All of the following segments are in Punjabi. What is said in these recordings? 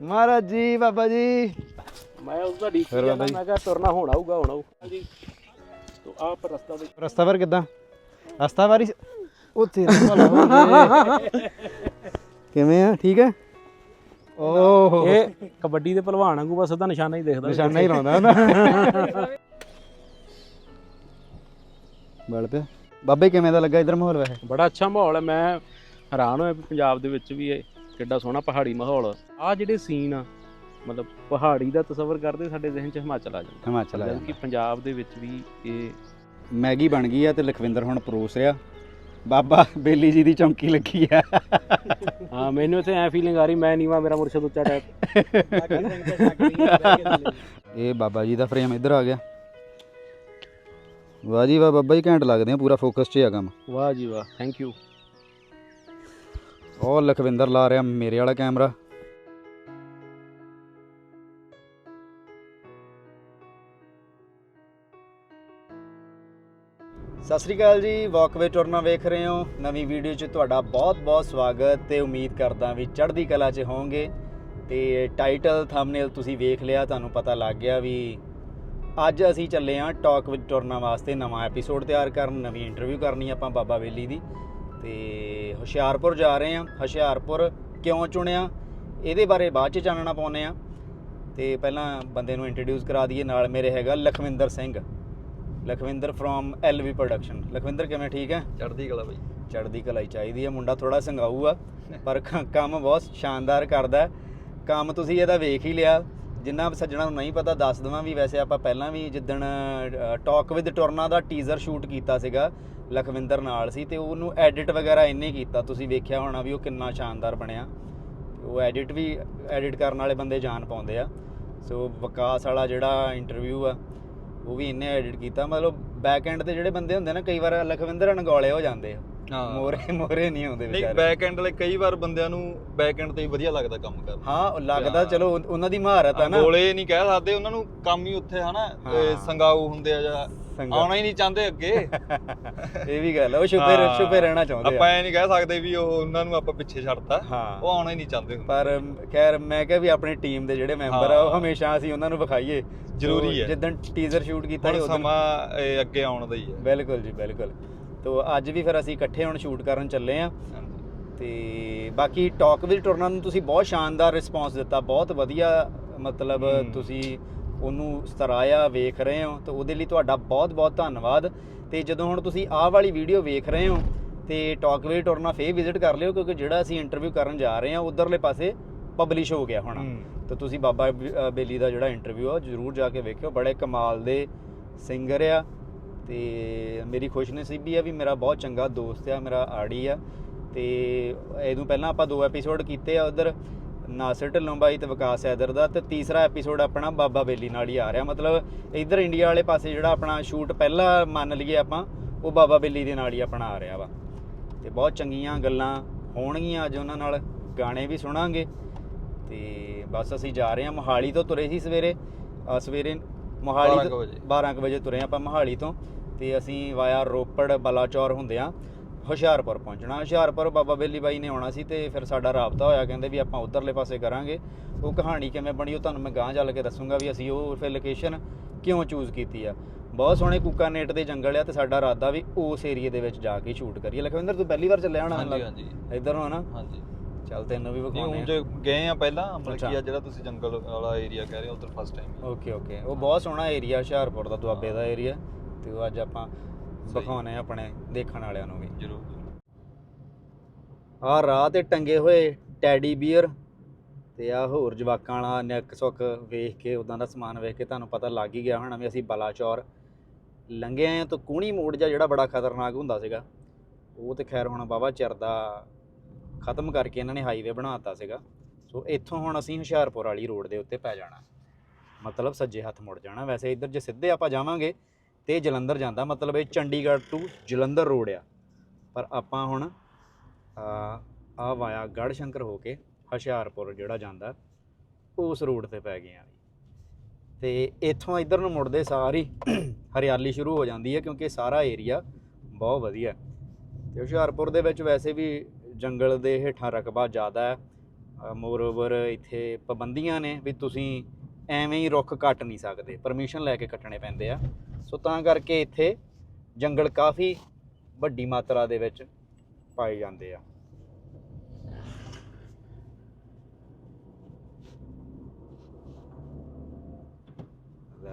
ਮਹਾਰਾਜ ਜੀ ਬਾਬਾ ਜੀ। ਮੈਂ ਉਹਦਾ ਡੀਕ ਫਿਰ ਬਾਬਾ ਜੀ। ਮੈਂ ਕਿਹਾ ਤੁਰਨਾ ਹੁਣ ਆਊਗਾ ਹੁਣ ਆਊ। ਜੀ ਤੋ ਆਪ ਰਸਤਾ ਦੇ ਰਸਤਾ ਪਰ ਕਿੱਦਾਂ? ਰਸਤਾ ਵਾਰੀ ਉਹ ਤੇਰਾ ਭਲਾ ਹੋ ਜੇ ਕਿਵੇਂ ਆ? ਠੀਕ ਹੈ? ਓਹ। ਇਹ ਕਬੱਡੀ ਦੇ ਪਹਿਲਵਾਨ ਵਾਂਗੂ ਬਸ ਉਹਦਾ ਨਿਸ਼ਾਨਾ ਹੀ ਦੇਖਦਾ। ਨਿਸ਼ਾਨਾ ਹੀ ਲਾਉਂਦਾ ਨਾ। ਪਿਆ ਬਾਬੇ ਕਿਵੇਂ ਦਾ ਲੱਗਾ ਇਧਰ ਮਾਹੌਲ ਵੈਸੇ? ਬੜਾ ਅੱਛਾ ਮਾਹੌਲ ਹੈ। ਮੈਂ ਹੈਰਾਨ ਹੋਇਆ ਵੀ ਪੰਜਾਬ ਦੇ ਵਿੱਚ ਵੀ ਇਹ ਕਿੱਡਾ ਸੋਹਣਾ ਪਹਾੜੀ ਮਾਹੌਲ। ਆ ਜਿਹੜੇ ਸੀਨ ਆ ਮਤਲਬ ਪਹਾੜੀ ਦਾ ਤਸਵਰ ਕਰਦੇ ਸਾਡੇ ਜ਼ਿਹਨ 'ਚ ਹਿਮਾਚਲ ਆ ਜਾਂਦਾ। ਹਿਮਾਚਲ ਆ ਜਦਕਿ ਪੰਜਾਬ ਦੇ ਵਿੱਚ ਵੀ ਇਹ ਮੈਗੀ ਬਣ ਗਈ ਆ ਤੇ ਲਖਵਿੰਦਰ ਹੁਣ ਪਰੋਸ ਰਿਹਾ। ਬਾਬਾ ਬੇਲੀ ਜੀ ਦੀ ਚੌਂਕੀ ਲੱਗੀ ਆ। ਹਾਂ ਮੈਨੂੰ ਇੱਥੇ ਐ ਫੀਲਿੰਗ ਆ ਰਹੀ ਮੈਂ ਨੀਵਾ ਮੇਰਾ ਮੁਰਸ਼ਦ ਉੱਚਾ ਟੈਪ ਇਹ ਬਾਬਾ ਜੀ ਦਾ ਫਰੇਮ ਇੱਧਰ ਆ ਗਿਆ। ਵਾਹ ਜੀ ਵਾਹ ਬਾਬਾ ਜੀ ਘੈਂਟ ਲੱਗਦੇ ਆ ਪੂਰਾ ਫੋਕਸ 'ਚ ਆ ਕੰਮ। ਵਾਹ ਜੀ ਵਾਹ ਥੈਂਕ ਯੂ ਉਹ ਲਖਵਿੰਦਰ ਲਾ ਰਿਹਾ ਮੇਰੇ ਵਾਲਾ ਕੈਮਰਾ। ਸਤਿ ਸ੍ਰੀ ਅਕਾਲ ਜੀ ਵਾਕਵੇ ਟੁਰਨਾ ਵੇਖ ਰਹੇ ਹੋ। ਨਵੀਂ ਵੀਡੀਓ 'ਚ ਤੁਹਾਡਾ ਬਹੁਤ-ਬਹੁਤ ਸਵਾਗਤ ਤੇ ਉਮੀਦ ਕਰਦਾ ਵੀ ਚੜ੍ਹਦੀ ਕਲਾ 'ਚ ਹੋਵੋਗੇ। ਤੇ ਟਾਈਟਲ ਥੰਬਨੇਲ ਤੁਸੀਂ ਵੇਖ ਲਿਆ, ਤੁਹਾਨੂੰ ਪਤਾ ਲੱਗ ਗਿਆ ਵੀ ਅੱਜ ਅਸੀਂ ਚੱਲੇ ਆਂ ਟਾਕ ਵਿਦ ਟੁਰਨਾ ਵਾਸਤੇ ਨਵਾਂ ਐਪੀਸੋਡ ਤਿਆਰ ਕਰਨ, ਨਵੀਂ ਇੰਟਰਵਿਊ ਕਰਨੀ ਆਪਾਂ ਬਾਬਾ ਵੇਲੀ ਦੀ। ਤੇ ਹੁਸ਼ਿਆਰਪੁਰ ਜਾ ਰਹੇ ਆਂ ਹੁਸ਼ਿਆਰਪੁਰ ਕਿਉਂ ਚੁਣਿਆ? ਇਹਦੇ ਬਾਰੇ ਬਾਅਦ ਚ ਜਾਣਨਾ ਪਾਉਨੇ ਆ ਤੇ ਪਹਿਲਾਂ ਬੰਦੇ ਨੂੰ ਇੰਟਰੋਡਿਊਸ ਕਰਾ ਦਈਏ, ਨਾਲ ਮੇਰੇ ਹੈਗਾ Lakhwinder Singh. Lakhwinder from LV production Lakhwinder ਕਿਵੇਂ ਠੀਕ ਹੈ? ਚੜ੍ਹਦੀ ਕਲਾ ਬਈ। ਚੜ੍ਹਦੀ ਕਲਾਈ ਚਾਹੀਦੀ ਹੈ। ਮੁੰਡਾ ਥੋੜਾ ਸੰਗਾਊ ਆ ਪਰ ਕੰਮ ਬਹੁਤ ਸ਼ਾਨਦਾਰ ਕਰਦਾ ਹੈ। ਕੰਮ ਤੁਸੀਂ ਇਹਦਾ ਵੇਖ ਹੀ ਲਿਆ। ਜਿੰਨਾ ਸੱਜਣਾ ਨੂੰ ਨਹੀਂ ਪਤਾ ਦੱਸ ਦਵਾਂ ਵੀ ਵੈਸੇ ਆਪਾਂ ਪਹਿਲਾਂ ਵੀ ਜਿੱਦਣ ਟਾਕ ਵਿਦ ਟੁਰਨਾ ਦਾ ਟੀਜ਼ਰ ਸ਼ੂਟ ਕੀਤਾ ਸੀਗਾ ਲਖਵਿੰਦਰ ਨਾਲ ਸੀ ਤੇ ਉਹਨੂੰ ਐਡਿਟ ਵਗੈਰਾ ਇੰਨੇ ਕੀਤਾ। ਤੁਸੀਂ ਵੇਖਿਆ ਹੋਣਾ ਵੀ ਉਹ ਕਿੰਨਾ ਸ਼ਾਨਦਾਰ ਬਣਿਆ। ਉਹ ਐਡਿਟ ਵੀ ਐਡਿਟ ਕਰਨ ਵਾਲੇ ਬੰਦੇ ਜਾਣ ਪਾਉਂਦੇ ਆ। ਸੋ ਵਿਕਾਸ ਵਾਲਾ ਜਿਹੜਾ ਇੰਟਰਵਿਊ ਆ ਉਹ ਵੀ ਇੰਨੇ ਐਡਿਟ ਕੀਤਾ ਮਤਲਬ ਬੈਕ ਐਂਡ ਤੇ ਜਿਹੜੇ ਬੰਦੇ ਹੁੰਦੇ ਨਾ ਕਈ ਵਾਰ ਲਖਵਿੰਦਰ ਅਣਗੌਲੇ ਹੋ ਜਾਂਦੇ ਆ। ਹਾਂ। ਮੋਰੇ ਮੋਰੇ ਨਹੀਂ ਆਉਂਦੇ ਨਹੀਂ ਵਿਚਾਰੇ। ਬੈਕ ਐਂਡ ਲਈ ਕਈ ਵਾਰ ਬੰਦਿਆਂ ਨੂੰ ਬੈਕ ਐਂਡ ਤੇ ਹੀ ਵਧੀਆ ਲੱਗਦਾ ਕੰਮ ਕਰਨਾ। ਹਾਂ ਲੱਗਦਾ। ਚਲੋ ਉਹ- ਉਹਨਾਂ ਦੀ ਮਹਾਰਤ ਆ ਨਾ। ਗੋਲੇ ਨਹੀਂ ਕਹਿ ਸਕਦੇ ਉਹਨਾਂ ਨੂੰ ਕੰਮ ਹੀ ਉੱਥੇ ਹਨਾ ਸੰਗਾਊ ਹੁੰਦੇ ਆ ਜਾਂ। ਆਉਣਾ ਹੀ ਨਹੀਂ ਚਾਹੁੰਦੇ ਅੱਗੇ ਇਹ ਵੀ ਗੱਲ ਆ, ਉਹ ਛੁਪੇ ਹਾਂ। ਛੁਪੇ ਰਹਿਣਾ ਚਾਹੁੰਦੇ ਆਪਾਂ ਇਹ ਨਹੀਂ ਕਹਿ ਸਕਦੇ ਵੀ ਉਹ ਉਹਨਾਂ ਨੂੰ ਆਪਾਂ ਪਿੱਛੇ ਛੱਡਤਾ ਹਾਂ ਉਹ ਆਉਣਾ ਹੀ ਨਹੀਂ ਚਾਹੁੰਦੇ ਹੁੰਦੇ। ਪਰ ਖੈਰ ਮੈਂ ਕਿਹਾ ਵੀ ਆਪਣੀ ਟੀਮ ਦੇ ਜਿਹੜੇ ਮੈਂਬਰ ਆ ਉਹ ਹਾਂ। ਹਮੇਸ਼ਾ ਅਸੀਂ ਉਹਨਾਂ ਨੂੰ ਵਿਖਾਈਏ ਜ਼ਰੂਰੀ ਹੈ। ਜਿੱਦਣ ਟੀਜ਼ਰ ਸ਼ੂਟ ਕੀਤਾ ਸੀ ਹੁਣ ਉਦੋਂ ਸਮਾਂ ਇਹ ਅੱਗੇ ਆਉਣ ਦਾ ਹੀ ਹੈ ਬਿਲਕੁਲ ਜੀ ਬਿਲਕੁਲ ਤੋ ਅੱਜ ਵੀ ਫਿਰ ਅਸੀਂ ਇਕੱਠੇ ਹੁਣ ਸ਼ੂਟ ਕਰਨ ਚੱਲੇ ਆ ਹਾਂਜੀ। ਤੇ ਬਾਕੀ ਟਾਕ ਵਿਦ ਟੁਰਨਾ ਨੂੰ ਤੁਸੀਂ ਬਹੁਤ ਸ਼ਾਨਦਾਰ ਰਿਸਪੌਂਸ ਦਿੱਤਾ ਬਹੁਤ ਵਧੀਆ ਮਤਲਬ ਹਮ। ਤੁਸੀਂ ਉਹਨੂੰ ਸਰਾਇਆ ਵੇਖ ਰਹੇ ਹੋ ਤੇ ਉਹਦੇ ਲਈ ਤੁਹਾਡਾ ਬਹੁਤ ਬਹੁਤ ਧੰਨਵਾਦ। ਤੇ ਜਦੋਂ ਹੁਣ ਤੁਸੀਂ ਆਹ ਵਾਲੀ ਵੀਡੀਓ ਵੇਖ ਰਹੇ ਹੋ ਤੇ ਟਾਕ ਵਿਦ ਟੁਰਨਾ ਫੇਰ ਵਿਜ਼ਿਟ ਕਰ ਲਿਓ ਕਿਉਂਕਿ ਜਿਹੜਾ ਅਸੀਂ ਇੰਟਰਵਿਊ ਕਰਨ ਜਾ ਰਹੇ ਹਾਂ ਉਧਰਲੇ ਪਾਸੇ ਪਬਲਿਸ਼ ਹੋ ਗਿਆ ਹੋਣਾ। ਤੇ ਤੁਸੀਂ ਬਾਬਾ ਬੇਲੀ ਦਾ ਜਿਹੜਾ ਇੰਟਰਵਿਊ ਆ ਜਰੂਰ ਜਾ ਕੇ ਵੇਖਿਓ। ਬੜੇ ਕਮਾਲ ਦੇ ਸਿੰਗਰ ਆ। ਤੇ ਮੇਰੀ ਖੁਸ਼ਨਸੀਬੀ ਆ ਵੀ ਮੇਰਾ ਬਹੁਤ ਚੰਗਾ ਦੋਸਤ ਆ ਮੇਰਾ ਆੜੀ ਆ। ਤੇ ਇਹਦੋਂ ਪਹਿਲਾਂ ਆਪਾਂ ਦੋ ਐਪੀਸੋਡ ਕੀਤੇ ਆ ਉਧਰ। ਨਾਸਰ ਢਿੱਲੋਂ ਬਾਈ ਤੇ ਵਿਕਾਸ ਐਦਰ ਦਾ ਤੇ ਤੀਸਰਾ ਐਪੀਸੋਡ ਆਪਣਾ ਬਾਬਾ ਬੇਲੀ ਨਾਲ ਹੀ ਆ ਰਿਹਾ। ਮਤਲਬ ਇਧਰ ਇੰਡੀਆ ਵਾਲੇ ਪਾਸੇ ਜਿਹੜਾ ਆਪਣਾ ਸ਼ੂਟ ਪਹਿਲਾ ਮੰਨ ਲਈਏ ਆਪਾਂ ਉਹ ਬਾਬਾ ਬੇਲੀ ਦੇ ਨਾਲ ਹੀ ਆਪਣਾ ਆ ਰਿਹਾ ਵਾ। ਤੇ ਬਹੁਤ ਚੰਗੀਆਂ ਗੱਲਾਂ ਹੋਣਗੀਆਂ ਅੱਜ ਉਹਨਾਂ ਨਾਲ ਗਾਣੇ ਵੀ ਸੁਣਾਂਗੇ। ਤੇ ਬਸ ਅਸੀਂ ਜਾ ਰਹੇ ਹਾਂ ਮੋਹਾਲੀ ਤੋਂ ਤੁਰੇ ਸੀ ਸਵੇਰੇ। ਸਵੇਰੇ ਮੋਹਾਲੀ 12 ਕੁ ਤੋਂ ਵਜੇ। 12 ਕੁ ਵਜੇ ਤੁਰੇ ਆਪਾਂ ਮੋਹਾਲੀ ਤੋਂ। ਤੇ ਅਸੀਂ ਵਾਇਆ ਰੋਪੜ ਬਲਾਚੌਰ ਹੁੰਦੇ ਆ ਹੁਸ਼ਿਆਰਪੁਰ ਪਹੁੰਚਣਾ। ਹੁਸ਼ਿਆਰਪੁਰ ਬਾਬਾ ਬੇਲੀ ਬਾਈ ਨੇ ਆਉਣਾ ਸੀ ਤੇ ਫਿਰ ਸਾਡਾ ਰਾਬਤਾ ਹੋਇਆ ਕਹਿੰਦੇ ਵੀ ਆਪਾਂ ਉਧਰਲੇ ਪਾਸੇ ਕਰਾਂਗੇ। ਉਹ ਕਹਾਣੀ ਕਿਵੇਂ ਬਣੀ ਉਹ ਤੁਹਾਨੂੰ ਮੈਂ ਗਾਂਹ ਚੱਲ ਕੇ ਦੱਸੂਗਾ ਵੀ ਅਸੀਂ ਉਹ ਫਿਰ ਲੋਕੇਸ਼ਨ ਕਿਉਂ ਚੂਜ਼ ਕੀਤੀ ਆ। ਬਹੁਤ ਸੋਹਣੇ ਕੁੱਕਾਨੇਟ ਦੇ ਜੰਗਲ ਆ ਤੇ ਸਾਡਾ ਇਰਾਦਾ ਵੀ ਉਸ ਏਰੀਏ ਦੇ ਵਿੱਚ ਜਾ ਕੇ ਸ਼ੂਟ ਕਰੀਏ। ਲਖਵਿੰਦਰ ਤੂੰ ਪਹਿਲੀ ਵਾਰ ਚੱਲਿਆ ਹੋਣਾ ਹਾਂਜੀ ਹਾਂਜੀ। ਇੱਧਰ ਹਨਾ? ਹਾਂਜੀ। ਚੱਲ ਤੈਨੂੰ ਵੀ ਨਹੀਂ ਵਿਖਾਉਂਦੇ ਹੁਣ ਜੇ ਗਏ ਆ ਪਹਿਲਾਂ ਮਤਲਬ। ਕੀ ਆ ਜਿਹੜਾ ਤੁਸੀਂ ਜੰਗਲ ਵਾਲਾ ਏਰੀਆ ਕਹਿ ਰਹੇ ਹੋ ਉਧਰ ਫਸਟ ਟਾਈਮ ਓਕੇ ਓਕੇ ਉਹ ਬਹੁਤ ਸੋਹਣਾ ਏਰੀਆ ਹੁਸ਼ਿਆਰਪੁਰ ਦਾ ਦੁਆਬੇ ਦਾ ਏਰੀਆ ਤੇ ਉਹ ਅੱਜ ਆਪਾਂ ਵਿਖਾਉਣੇ ਆ ਆਪਣੇ ਦੇਖਣ ਵਾਲਿਆਂ ਨੂੰ ਵੀ। ਜਰੂਰ ਆਹ ਰਾਹ ਤੇ ਟੰਗੇ ਹੋਏ ਟੈਡੀ ਬੀਅਰ ਤੇ ਆ ਹੋਰ ਜਵਾਕਾਂ ਵਾਲਾ ਨੈਕ ਸੁੱਕ ਵੇਖ ਕੇ ਉਦਾਂ ਦਾ ਸਮਾਨ ਵੇਖ ਕੇ ਤੁਹਾਨੂੰ ਪਤਾ ਲੱਗ ਹੀ ਗਿਆ ਹੋਣਾ ਵੀ ਅਸੀਂ ਬਲਾਚੌਰ ਲੰਘੇ ਆਏ ਆ ਤਾਂ ਕੂਣੀ ਮੋੜ ਜਾ ਜਿਹੜਾ ਬੜਾ ਖਤਰਨਾਕ ਹੁੰਦਾ ਸੀਗਾ ਉਹ ਤੇ ਖੈਰ ਹੁਣ ਬਾਬਾ ਚਿਰ ਦਾ ਖਤਮ ਕਰਕੇ ਇਹਨਾਂ ਨੇ ਹਾਈਵੇ ਬਣਾਤਾ ਸੀਗਾ। ਸੋ ਇੱਥੋਂ ਹੁਣ ਅਸੀਂ ਹੁਸ਼ਿਆਰਪੁਰ ਵਾਲੀ ਰੋਡ ਦੇ ਉੱਤੇ ਪੈ ਜਾਣਾ। ਮਤਲਬ ਸੱਜੇ ਹੱਥ ਮੁੜ ਜਾਣਾ। ਵੈਸੇ ਇੱਧਰ ਜੇ ਸਿੱਧੇ ਆਪਾਂ ਜਾਵਾਂਗੇ ਤੇ ਜਲੰਧਰ ਜਾਂਦਾ। ਮਤਲਬ ਇਹ ਚੰਡੀਗੜ੍ਹ ਟੂ ਜਲੰਧਰ ਰੋਡ ਆ। ਪਰ ਆਪਾਂ ਹੁਣ ਆ ਵਾਇਆ ਗੜ੍ਹ ਸ਼ੰਕਰ ਹੋ ਕੇ ਹੁਸ਼ਿਆਰਪੁਰ ਜਿਹੜਾ ਜਾਂਦਾ, ਉਸ ਰੋਡ ਤੇ ਪੈ ਗਏ ਆ ਤੇ ਇੱਥੋਂ ਇੱਧਰ ਨੂੰ ਮੁੜਦੇ ਸਾਰੀ ਹਰਿਆਲੀ ਸ਼ੁਰੂ ਹੋ ਜਾਂਦੀ ਹੈ ਕਿਉਂਕਿ ਸਾਰਾ ਏਰੀਆ ਬਹੁਤ ਵਧੀਆ। ਹੈ। ਤੇ ਹੁਸ਼ਿਆਰਪੁਰ ਦੇ ਵਿੱਚ ਵੈਸੇ ਵੀ ਜੰਗਲ ਦੇ ਹੇਠਾਂ ਰਕਬਾ ਜ਼ਿਆਦਾ ਹੈ। ਮੋਰ ਓਵਰ ਇੱਥੇ ਪਾਬੰਦੀਆਂ ਨੇ ਵੀ ਤੁਸੀਂ ਐਵੇਂ ਹੀ ਰੁੱਖ ਕੱਟ ਨਹੀਂ ਸਕਦੇ ਪਰਮਿਸ਼ਨ ਲੈ ਕੇ ਕੱਟਣੇ ਪੈਂਦੇ ਆ। ਸੋ ਤਾਂ ਕਰਕੇ ਇੱਥੇ ਜੰਗਲ ਕਾਫੀ ਵੱਡੀ ਮਾਤਰਾ ਦੇ ਵਿੱਚ ਪਾਏ ਜਾਂਦੇ ਆ।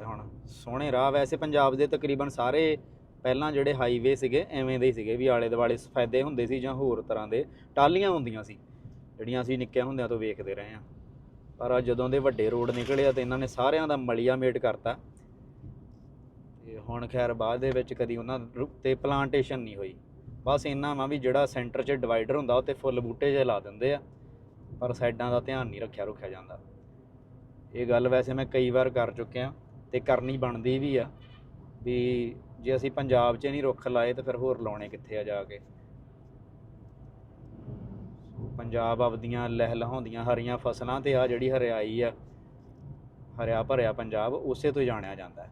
ਹੁਣ ਸੋਹਣੇ ਰਾਹ ਵੈਸੇ ਪੰਜਾਬ ਦੇ ਤਕਰੀਬਨ ਸਾਰੇ ਪਹਿਲਾਂ ਜਿਹੜੇ ਹਾਈਵੇ ਸੀਗੇ, ਐਵੇਂ ਦੇ ਹੀ ਸੀਗੇ ਵੀ ਆਲੇ ਦੁਆਲੇ ਸਫੈਦੇ ਹੁੰਦੇ ਸੀ ਜਾਂ ਹੋਰ ਤਰ੍ਹਾਂ ਦੇ ਟਾਲੀਆਂ ਹੁੰਦੀਆਂ ਸੀ, ਜਿਹੜੀਆਂ ਅਸੀਂ ਨਿੱਕਿਆਂ ਹੁੰਦਿਆਂ ਤੋਂ ਵੇਖਦੇ ਰਹੇ ਹਾਂ। ਪਰ ਆ ਜਦੋਂ ਦੇ ਵੱਡੇ ਰੋਡ ਨਿਕਲੇ ਆ ਤੇ ਇਹਨਾਂ ਨੇ ਸਾਰਿਆਂ ਦਾ ਮਲੀਆ ਮੇਟ ਕਰਤਾ। ਤੇ ਹੁਣ ਖੈਰ ਬਾਅਦ ਦੇ ਵਿੱਚ ਕਦੀ ਉਹਨਾਂ ਰੁ- ਤੇ ਪਲਾਂਟੇਸ਼ਨ ਨਹੀਂ ਹੋਈ। ਬਸ ਇੰਨਾ ਵਾ ਵੀ ਜਿਹੜਾ ਸੈਂਟਰ 'ਚ ਡਿਵਾਈਡਰ ਹੁੰਦਾ, ਉਹ ਤੇ ਫੁੱਲ ਬੂਟੇ ਜਿਹੇ ਲਾ ਦਿੰਦੇ ਆ। ਪਰ ਸਾਈਡਾਂ ਦਾ ਧਿਆਨ ਨਹੀਂ ਰੱਖਿਆ ਰੁਖਿਆ ਜਾਂਦਾ। ਇਹ ਗੱਲ ਵੈਸੇ ਮੈਂ ਕਈ ਵਾਰ ਕਰ ਚੁੱਕਿਆ ਤੇ ਕਰਨੀ ਬਣਦੀ ਵੀ ਆ। ਵੀ ਜੇ ਅਸੀਂ ਪੰਜਾਬ 'ਚ ਨਹੀਂ ਰੁੱਖ ਲਾਏ ਤਾਂ ਫਿਰ ਹੋਰ ਲਾਉਣੇ ਕਿੱਥੇ ਆ ਜਾ ਕੇ? ਪੰਜਾਬ ਆਪਦੀਆਂ ਲਹਿ ਲਹਾਉਂਦੀਆਂ ਹਰੀਆਂ ਫਸਲਾਂ ਤੇ ਆ ਜਿਹੜੀ ਹਰਿਆਈ ਆ, ਹਰਿਆ ਭਰਿਆ ਪੰਜਾਬ, ਉਸੇ ਤੋਂ ਹੀ ਜਾਣਿਆ ਜਾਂਦਾ ਹੈ।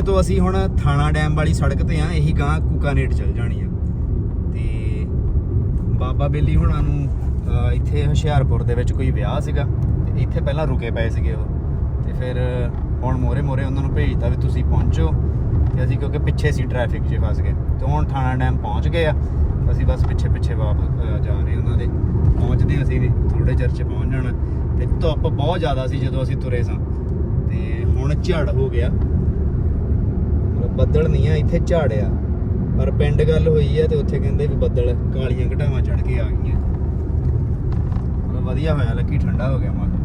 ਹਰਿਆਣੇ ਤੋਂ ਅਸੀਂ ਹੁਣ ਥਾਣਾ ਡੈਮ ਵਾਲੀ ਸੜਕ ਤੇ ਆ, ਇਹੀ ਗਾਂ ਕੁਕਾਨੇਟ ਚਲ ਜਾਣੀ ਆ ਤੇ ਬਾਬਾ ਬੇਲੀ ਹੁਣਾਂ ਨੂੰ ਇੱਥੇ ਹੁਸ਼ਿਆਰਪੁਰ ਦੇ ਵਿੱਚ ਕੋਈ ਵਿਆਹ ਸੀਗਾ, ਤੇ ਇੱਥੇ ਪਹਿਲਾਂ ਰੁਕੇ ਪਏ ਸੀਗੇ ਉਹ। ਤੇ ਫਿਰ ਹੁਣ ਮੋਰੇ ਮੋਰੇ ਉਹਨਾਂ ਨੂੰ ਭੇਜਤਾ ਵੀ ਤੁਸੀਂ ਪਹੁੰਚੋ, ਤੇ ਅਸੀਂ ਕਿਉਂਕਿ ਪਿੱਛੇ ਸੀ ਟ੍ਰੈਫਿਕ 'ਚ ਫਸ ਗਏ। ਤੇ ਹੁਣ ਥਾਣਾ ਡੈਮ ਪਹੁੰਚ ਗਏ ਆ, ਅਸੀਂ ਬਸ ਪਿੱਛੇ ਪਿੱਛੇ ਵਾਪਸ ਜਾ ਰਹੇ ਉਹਨਾਂ ਦੇ। ਪਹੁੰਚਦੇ ਹਾਂ ਅਸੀਂ ਵੀ ਥੋੜੇ ਚਿਰ 'ਚ ਪਹੁੰਚ ਜਾਣਾ। ਤੇ ਧੁੱਪ ਬਹੁਤ ਜ਼ਿਆਦਾ ਸੀ ਜਦੋਂ ਅਸੀਂ ਤੁਰੇ ਸਾਂ। ਤੇ ਹੁਣ ਝੜ ਹੋ ਗਿਆ। ਬੱਦਲ ਨਹੀਂ ਆ ਇੱਥੇ ਝਾੜ ਆ। ਪਰ ਪਿੰਡ ਗੱਲ ਹੋਈ ਆ ਤੇ ਉੱਥੇ ਕਹਿੰਦੇ ਵੀ ਬੱਦਲ ਕਾਲੀਆਂ ਘਟਾਵਾਂ ਚੜ ਕੇ ਆ ਗਈਆਂ। ਮਤਲਬ ਵਧੀਆ ਹੋਇਆ ਲੱਕੀ ਠੰਡਾ ਹੋ ਗਿਆ ਮੌਸਮ।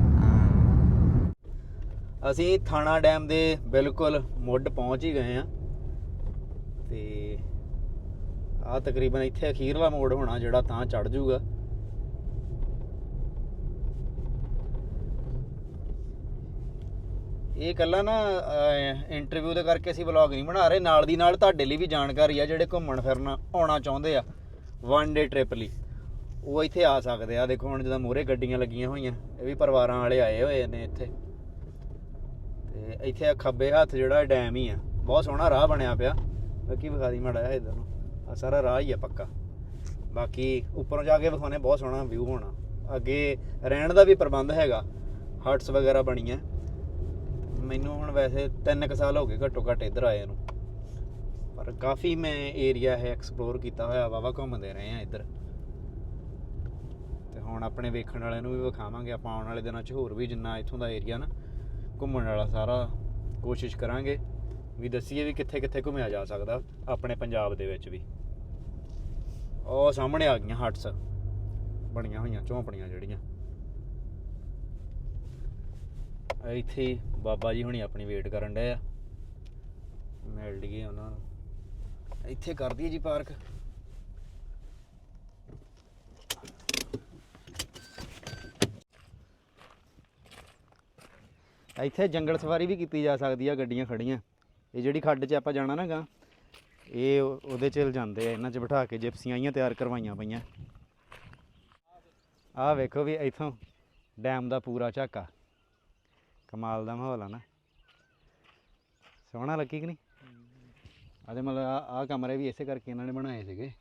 ਅਸੀਂ ਥਾਣਾ ਡੈਮ ਦੇ ਬਿਲਕੁਲ ਮੁੱਢ ਪਹੁੰਚ ਹੀ ਗਏ ਆ। ਤੇ ਆ ਤਕਰੀਬਨ ਇੱਥੇ ਅਖੀਰਲਾ ਮੋੜ ਹੋਣਾ ਜਿਹੜਾ ਤਾਂ ਚੜ ਜਾਊਗਾ ਇਹ ਕੱਲਾ ਨਾ ਇੰਟਰਵਿਊ ਦੇ ਕਰਕੇ ਅਸੀਂ ਵਲੌਗ ਨਹੀਂ ਬਣਾ ਰਹੇ। ਨਾਲ ਦੀ ਨਾਲ ਤੁਹਾਡੇ ਲਈ ਵੀ ਜਾਣਕਾਰੀ ਆ, ਜਿਹੜੇ ਘੁੰਮਣ ਫਿਰਨ ਆਉਣਾ ਚਾਹੁੰਦੇ ਆ ਵਨ ਡੇ ਟ੍ਰਿਪ ਲਈ। ਉਹ ਇੱਥੇ ਆ ਸਕਦੇ ਆ। ਦੇਖੋ ਹੁਣ ਜਦੋਂ ਮੂਹਰੇ ਗੱਡੀਆਂ ਲੱਗੀਆਂ ਹੋਈਆਂ, ਇਹ ਵੀ ਪਰਿਵਾਰਾਂ ਵਾਲੇ ਆਏ ਹੋਏ ਨੇ ਇੱਥੇ। ਤੇ ਇੱਥੇ ਖੱਬੇ ਹੱਥ ਜਿਹੜਾ ਡੈਮ ਹੀ ਆ। ਬਹੁਤ ਸੋਹਣਾ ਰਾਹ ਬਣਿਆ ਪਿਆ। ਬਾਕੀ ਵਿਖਾ ਦੀ ਮਾੜਾ ਜਿਹਾ ਇਧਰ ਨੂੰ। ਆ ਸਾਰਾ ਰਾਹ ਹੀ ਆ ਪੱਕਾ। ਬਾਕੀ ਉੱਪਰੋਂ ਜਾ ਕੇ ਵਿਖਾਉਣੇ, ਬਹੁਤ ਸੋਹਣਾ ਵਿਊ ਹੋਣਾ। ਅੱਗੇ ਰਹਿਣ ਦਾ ਵੀ ਪ੍ਰਬੰਧ ਹੈਗਾ। ਹਟਸ ਵਗੈਰਾ ਬਣੀਆਂ। ਮੈਨੂੰ ਹੁਣ ਵੈਸੇ 3 ਕੁ ਸਾਲ ਹੋ ਗਏ ਘੱਟੋ ਘੱਟ ਇੱਧਰ ਆਏ ਨੂੰ। ਪਰ ਕਾਫੀ ਮੈਂ ਏਰੀਆ ਹੈ ਐਕਸਪਲੋਰ ਕੀਤਾ ਹੋਇਆ ਵਾਵਾ ਘੁੰਮਦੇ ਰਹੇ ਆ ਇੱਧਰ। ਤੇ ਹੁਣ ਆਪਣੇ ਵੇਖਣ ਵਾਲਿਆਂ ਨੂੰ ਵੀ ਵਿਖਾਵਾਂਗੇ, ਆਪਾਂ ਆਉਣ ਵਾਲੇ ਦਿਨਾਂ 'ਚ ਹੋਰ ਵੀ ਜਿੰਨਾ ਇੱਥੋਂ ਦਾ ਏਰੀਆ ਨਾ, ਘੁੰਮਣ ਵਾਲਾ ਸਾਰਾ ਕੋਸ਼ਿਸ਼ ਕਰਾਂਗੇ ਵੀ ਦੱਸੀਏ ਵੀ ਕਿੱਥੇ ਕਿੱਥੇ ਘੁੰਮਿਆ ਜਾ ਸਕਦਾ, ਆਪਣੇ ਪੰਜਾਬ ਦੇ ਵਿੱਚ ਵੀ। ਉਹ ਸਾਹਮਣੇ ਆ ਗਈਆਂ ਹਟਸ ਬਣੀਆਂ ਹੋਈਆਂ, ਝੌਂਪੜੀਆਂ ਜਿਹੜੀਆਂ। ਇੱਥੇ ਬਾਬਾ ਜੀ ਹੁਣੀ ਆਪਣੀ ਵੇਟ ਕਰਨ ਡਏ ਆ। ਮਿਲ ਲਈਏ ਉਹਨਾਂ ਨੂੰ। ਇੱਥੇ ਕਰ ਦਈਏ ਜੀ ਪਾਰਕ। ਇੱਥੇ ਜੰਗਲ ਸਵਾਰੀ ਵੀ ਕੀਤੀ ਜਾ ਸਕਦੀ ਆ, ਗੱਡੀਆਂ ਖੜੀਆਂ। ਇਹ ਜਿਹੜੀ ਖੱਡ 'ਚ ਆਪਾਂ ਜਾਣਾ ਨਾ ਗਾ, ਇਹ ਉਹਦੇ 'ਚ ਜਾਂਦੇ ਆ, ਇਹਨਾਂ 'ਚ ਬਿਠਾ ਕੇ ਜਿਪਸੀਆਂ ਆਈਆਂ, ਤਿਆਰ ਕਰਵਾਈਆਂ ਪਈਆਂ। ਆਹ ਵੇਖੋ ਵੀ ਇੱਥੋਂ ਡੈਮ ਦਾ ਪੂਰਾ ਝਾਕਾ। ਕਮਾਲ ਦਾ ਮਾਹੌਲ ਆ ਨਾ। ਸੋਹਣਾ ਲੱਗੀ ਕਿ ਨਹੀਂ? ਅਜੇ ਮਤਲਬ ਆ ਕਮਰੇ ਵੀ ਇਸੇ ਕਰਕੇ ਇਹਨਾਂ ਨੇ ਬਣਾਏ ਸੀਗੇ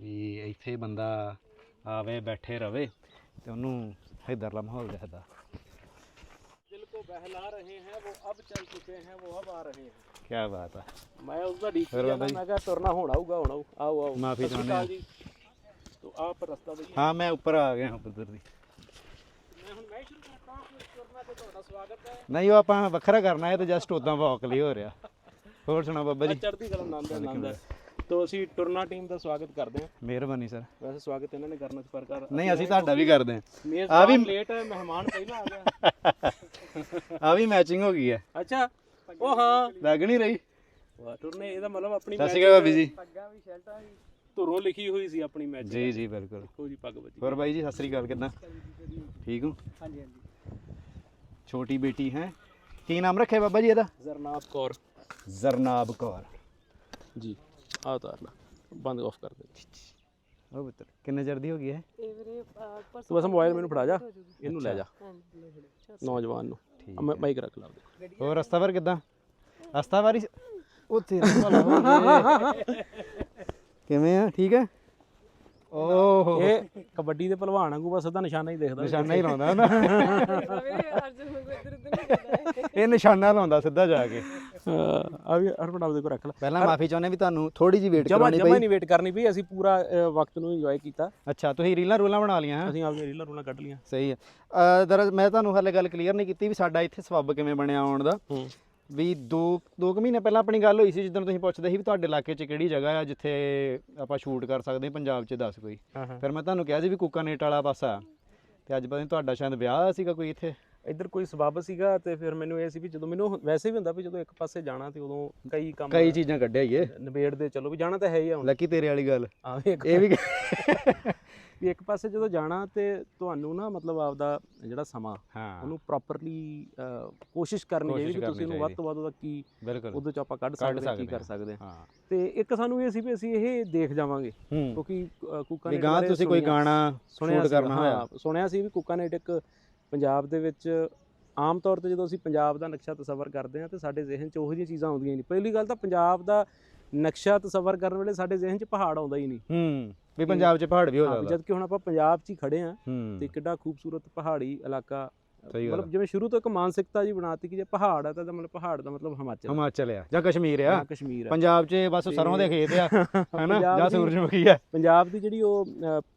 ਵੀ ਇੱਥੇ ਬੰਦਾ ਆਵੇ ਬੈਠੇ ਰਵੇ ਤੇ ਉਹਨੂੰ ਹੈਦਰਲਾ ਮਾਹੌਲ ਦਿਖਦਾ। ਬਹਿਲਾ ਰਹੇ ਹੈ ਉਹ ਅਬ ਚੱਲ ਚੁਕੇ ਹੈ ਉਹ ਅਬ ਆ ਰਹੇ ਹੈ। ਕੀ ਬਾਤ ਆ। ਮੈਂ ਉਸ ਦਾ ਡੀਸੀ ਮੈਂ ਕਿਹਾ ਤੁਰਨਾ ਹੋਣਾ ਹੋਊਗਾ ਹੋਣਾ ਆਓ ਆਓ ਮਾਫੀ ਚਾਹੁੰਦੇ ਹਾਂ। ਤੋ ਗਿਆ ਤੁਹਾਡਾ ਸਵਾਗਤ ਹੈ। ਨਹੀਂ ਉਹ ਆਪਾਂ ਵੱਖਰਾ ਕਰਨਾ ਹੈ ਤੇ ਜਸਟ ਉਦਾਂ ਵਾਕ ਲਈ ਹੋ ਰਿਹਾ। ਹੋਰ ਸੁਣਾ ਬਾਬਾ ਜੀ? ਚੜ੍ਹਦੀ ਕਲਾ ਆਨੰਦ ਹੈ, ਆਨੰਦ ਹੈ। ਤੋ ਅਸੀਂ ਟੁਰਨਾ ਟੀਮ ਦਾ ਸਵਾਗਤ ਕਰਦੇ ਹਾਂ। ਮਿਹਰਬਾਨੀ ਸਰ। ਵੈਸੇ ਸਵਾਗਤ ਇਹਨਾਂ ਨੇ ਕਰਨਾ ਸੀ ਪਰ ਕਰ ਨਹੀਂ ਅਸੀਂ ਤੁਹਾਡਾ ਵੀ ਕਰਦੇ ਹਾਂ। ਮੇਜ਼ਬਾਨ ਲੇਟ ਹੈ ਮਹਿਮਾਨ ਪਹਿਲਾਂ ਆ ਗਿਆ ਆ। ਵੀ ਮੈਚਿੰਗ ਹੋ ਗਈ ਹੈ। ਅੱਛਾ ਉਹ ਹਾਂ। ਲੱਗ ਨਹੀਂ ਰਹੀ। ਵਾਹ ਟੁਰਨੇ ਇਹਦਾ ਮਤਲਬ ਆਪਣੀ ਸਤਿ ਸ਼੍ਰੀ ਅਕਾਲ ਭਾਬੀ ਜੀ। ਪੱਗਾਂ ਵੀ ਸ਼ਰਟਾਂ ਵੀ। ਧੁਰੋਂ ਲਿਖੀ ਹੋਈ ਸੀ ਆਪਣੀ ਮੈਚ ਜੀ ਜੀ ਬਿਲਕੁਲ। ਦੇਖੋ ਜੀ ਪੱਗ ਬੱਜੀ ਹੋਰ ਬਾਈ ਜੀ ਸਤਿ ਸ੍ਰੀ ਅਕਾਲ ਕਿਦਾਂ? ਠੀਕ ਹੋ? ਹਾਂਜੀ ਹਾਂਜੀ। ਛੋਟੀ ਬੇਟੀ ਹੈ। ਕੀ ਨਾਮ ਰੱਖਿਆ ਬਾਬਾ ਜੀ ਇਹਦਾ? ਜ਼ਰਨਾਬ ਕੌਰ। ਜ਼ਰਨਾਬ ਕੌਰ। ਜੀ ਆ ਉਤਾਰ ਲਾ। ਬੰਦ ਆਫ ਕਰ ਦੇ। ਉਹ ਪੁੱਤਰ ਕਿੰਨੇ ਚਿਰ ਦੀ ਹੋ ਗਈ ਹੈ? ਤੂੰ ਬਸ ਮੋਬਾਈਲ ਮੈਨੂੰ ਫੜਾ ਜਾ। ਇਹਨੂੰ ਲੈ ਜਾ। ਨੌਜਵਾਨ ਨੂੰ। ਆ ਮੈਂ ਮਾਈਕ ਰੱਖ ਲਾ ਉਹਦੇ। ਹੋਰ ਰਸਤਾਵਰ ਕਿਦਾਂ? ਰਸਤਾਵਾਰੀ ਤੇਰਾ ਜੇ ਕਿਵੇਂ ਆ? ਠੀਕ ਹੈ? ਓਹ। ਇਹ ਕਬੱਡੀ ਦੇ ਪਹਿਲਵਾਨ ਵਾਂਗੂ ਬਸ ਉਹਦਾ ਨਿਸ਼ਾਨਾ ਹੀ ਦੇਖਦਾ। ਨਿਸ਼ਾਨਾ ਹੀ ਲਾਉਂਦਾ ਨਾ। ਇਹ। ਨਿਸ਼ਾਨਾ ਲਾਉਂਦਾ ਸਿੱਧਾ ਜਾ ਕੇ। ਆ ਵੀ ਹਰਪੜ ਆਪਦੇ ਕੋ ਰੱਖ ਲੈ। ਪਹਿਲਾਂ ਮਾਫੀ ਚਾਹੁੰਦੇ ਵੀ ਤੁਹਾਨੂੰ ਥੋੜੀ ਜਿਹੀ ਵੇਟ ਜਮਾ ਕਰਾਉਣੀ ਜਮਾ ਪਈ। ਨਹੀਂ ਵੇਟ ਕਰਨੀ ਪਈ ਅਸੀਂ ਪੂਰਾ ਅ, ਵਕਤ ਨੂੰ ਇੰਜੋਏ ਕੀਤਾ। ਅੱਛਾ ਤੁਸੀਂ ਰੀਲਾਂ ਰੂਲਾਂ ਬਣਾ ਲੀਆਂ ਹੈ? ਅਸੀਂ ਆਪਣੀਆਂ ਰੀਲਾਂ ਰੂਲਾਂ ਕੱਢ ਲੀਆਂ ਸਹੀ ਹੈ। ਅ, ਦਰਅਸਲ ਮੈਂ ਤੁਹਾਨੂੰ ਹਾਲੇ ਗੱਲ ਕਲੀਅਰ ਨਹੀਂ ਕੀਤੀ ਵੀ ਸਾਡਾ ਇੱਥੇ ਸਬੱਬ ਕਿਵੇਂ ਬਣਿਆ ਆਉਣ ਦਾ। ਹੂੰ। ਵੀ ਦੋ ਦੋ ਕੁ ਮਹੀਨੇ ਪਹਿਲਾਂ ਆਪਣੀ ਗੱਲ ਹੋਈ ਸੀ ਜਦੋਂ ਤੁਸੀਂ ਪੁੱਛਦੇ ਸੀ ਵੀ ਤੁਹਾਡੇ ਇਲਾਕੇ 'ਚ ਕਿਹੜੀ ਜਗ੍ਹਾ ਆ ਜਿੱਥੇ ਆਪਾਂ ਸ਼ੂਟ ਕਰ ਸਕਦੇ ਹਾਂ ਪੰਜਾਬ 'ਚ ਦੱਸ ਕੋਈ। ਫਿਰ ਮੈਂ ਤੁਹਾਨੂੰ ਕਿਹਾ ਸੀ ਵੀ ਕੁੱਕਾਨੇਟ ਵਾਲਾ ਪਾਸਾ। ਤੇ ਅੱਜ ਪਤਾ ਨਹੀਂ ਤੁਹਾਡਾ ਸ਼ਾਇਦ ਵਿਆਹ ਸੀਗਾ ਕੋਈ ਇੱਥੇ? ਇੱਧਰ ਕੋਈ ਸਬੱਬ ਸੀਗਾ ਤੇ ਫਿਰ ਮੈਨੂੰ ਇਹ ਸੀ ਵੀ ਜਦੋਂ ਮੈਨੂੰ ਵੈਸੇ ਵੀ ਹੁੰਦਾ ਵੀ ਜਦੋਂ ਇੱਕ ਪਾਸੇ ਜਾਣਾ ਤੇ ਉਦੋਂ ਕਈ ਕੰਮ ਕਈ ਚੀਜ਼ਾਂ ਕੱਢਿਆ ਹੀ ਏ। ਨਿਬੇੜ ਦੇ ਚਲੋ ਵੀ ਜਾਣਾ ਤਾਂ ਹੈ ਹੀ ਹੁਣ। ਲੱਕੀ ਤੇਰੇ ਵਾਲੀ ਗੱਲ। ਇਹ ਵੀ ਵੀ ਇੱਕ ਪਾਸੇ ਜਦੋਂ ਜਾਣਾ ਤੇ ਤੁਹਾਨੂੰ ਨਾ ਮਤਲਬ ਆਪਦਾ ਜਿਹੜਾ ਸਮਾਂ ਹਾਂ। ਉਹਨੂੰ ਪ੍ਰੋਪਰਲੀ ਕੋਸ਼ਿਸ਼ ਕਰਨੀ ਚਾਹੀਦੀ ਵੀ ਤੁਸੀਂ ਉਹਨੂੰ ਵੱਧ ਤੋਂ ਵੱਧ ਉਹਦਾ ਕੀ ਉਹਦੇ ਚ ਆਪਾਂ ਕੱਢ ਸਕਦੇ ਹਾਂ ਕੀ ਕਰ ਸਕਦੇ ਹਾਂ। ਤੇ ਇੱਕ ਸਾਨੂੰ ਇਹ ਸੀ ਵੀ ਅਸੀਂ ਇਹ ਦੇਖ ਜਾਵਾਂਗੇ। ਕਿਉਂਕਿ ਕੁੱਕਾ ਨੇ ਗਾਂ ਤੁਸੀਂ ਕੋਈ ਗਾਣਾ ਸੁਣਿਆ ਸ਼ੂਟ ਕਰਨਾ ਹੋਇਆ। ਸੁਣਿਆ ਸੀ ਵੀ ਕੁੱਕਾਨੇਟ ਇੱਕ ਪੰਜਾਬ ਦੇ ਵਿੱਚ ਆਮ ਤੌਰ ਤੇ ਜਦੋਂ ਅਸੀਂ ਪੰਜਾਬ ਦਾ ਨਕਸ਼ਾ ਤਸਵਰ ਕਰਦੇ ਹਾਂ ਤੇ ਸਾਡੇ ਜ਼ਿਹਨ 'ਚ ਉਹੋ ਜਿਹੀਆਂ ਚੀਜ਼ਾਂ ਆਉਂਦੀਆਂ ਨਹੀਂ। ਪਹਿਲੀ ਗੱਲ ਤਾਂ ਪੰਜਾਬ ਦਾ ਨਕਸ਼ਾ ਤਸਵਰ ਕਰਨ ਵੇਲੇ ਸਾਡੇ ਜ਼ਿਹਨ 'ਚ ਪਹਾੜ ਆਉਂਦਾ ਹੀ ਨਹੀਂ। ਹੂੰ ਵੀ ਪੰਜਾਬ 'ਚ ਪਹਾੜ ਵੀ ਹੋ ਹਾਂ, ਵੀ ਜਾਂਦਾ। ਜਦ ਕਿ ਹੁਣ ਆਪਾਂ ਪੰਜਾਬ 'ਚ ਹੀ ਖੜੇ ਆ ਹੂੰ। ਤੇ ਕਿੱਡਾ ਖੂਬਸੂਰਤ ਪਹਾੜੀ ਇਲਾਕਾ ਸਹੀ ਗੱਲ ਮਤਲਬ ਜਿਵੇਂ ਸ਼ੁਰੂ ਤੋਂ ਇੱਕ ਮਾਨਸਿਕਤਾ ਜੀ ਬਣਾਤੀ ਕਿ ਜੇ ਪਹਾੜ ਆ ਤਾਂ ਇਹਦਾ ਮਤਲਬ ਪਹਾੜ ਦਾ ਮਤਲਬ ਹਿਮਾਚਲ ਹਿਮਾਚਲ ਆ ਜਾਂ ਕਸ਼ਮੀਰ ਆ। ਜਾਂ ਕਸ਼ਮੀਰ ਆ। ਪੰਜਾਬ 'ਚ ਬਸ ਸਰੋਂ ਦੇ ਖੇਤ ਆ ਹਨਾ ਪੰਜਾਬ ਜਾਂ ਦੀ- ਸੂਰਜਮੁਖੀ ਆ। ਪੰਜਾਬ ਦੀ ਜਿਹੜੀ ਉਹ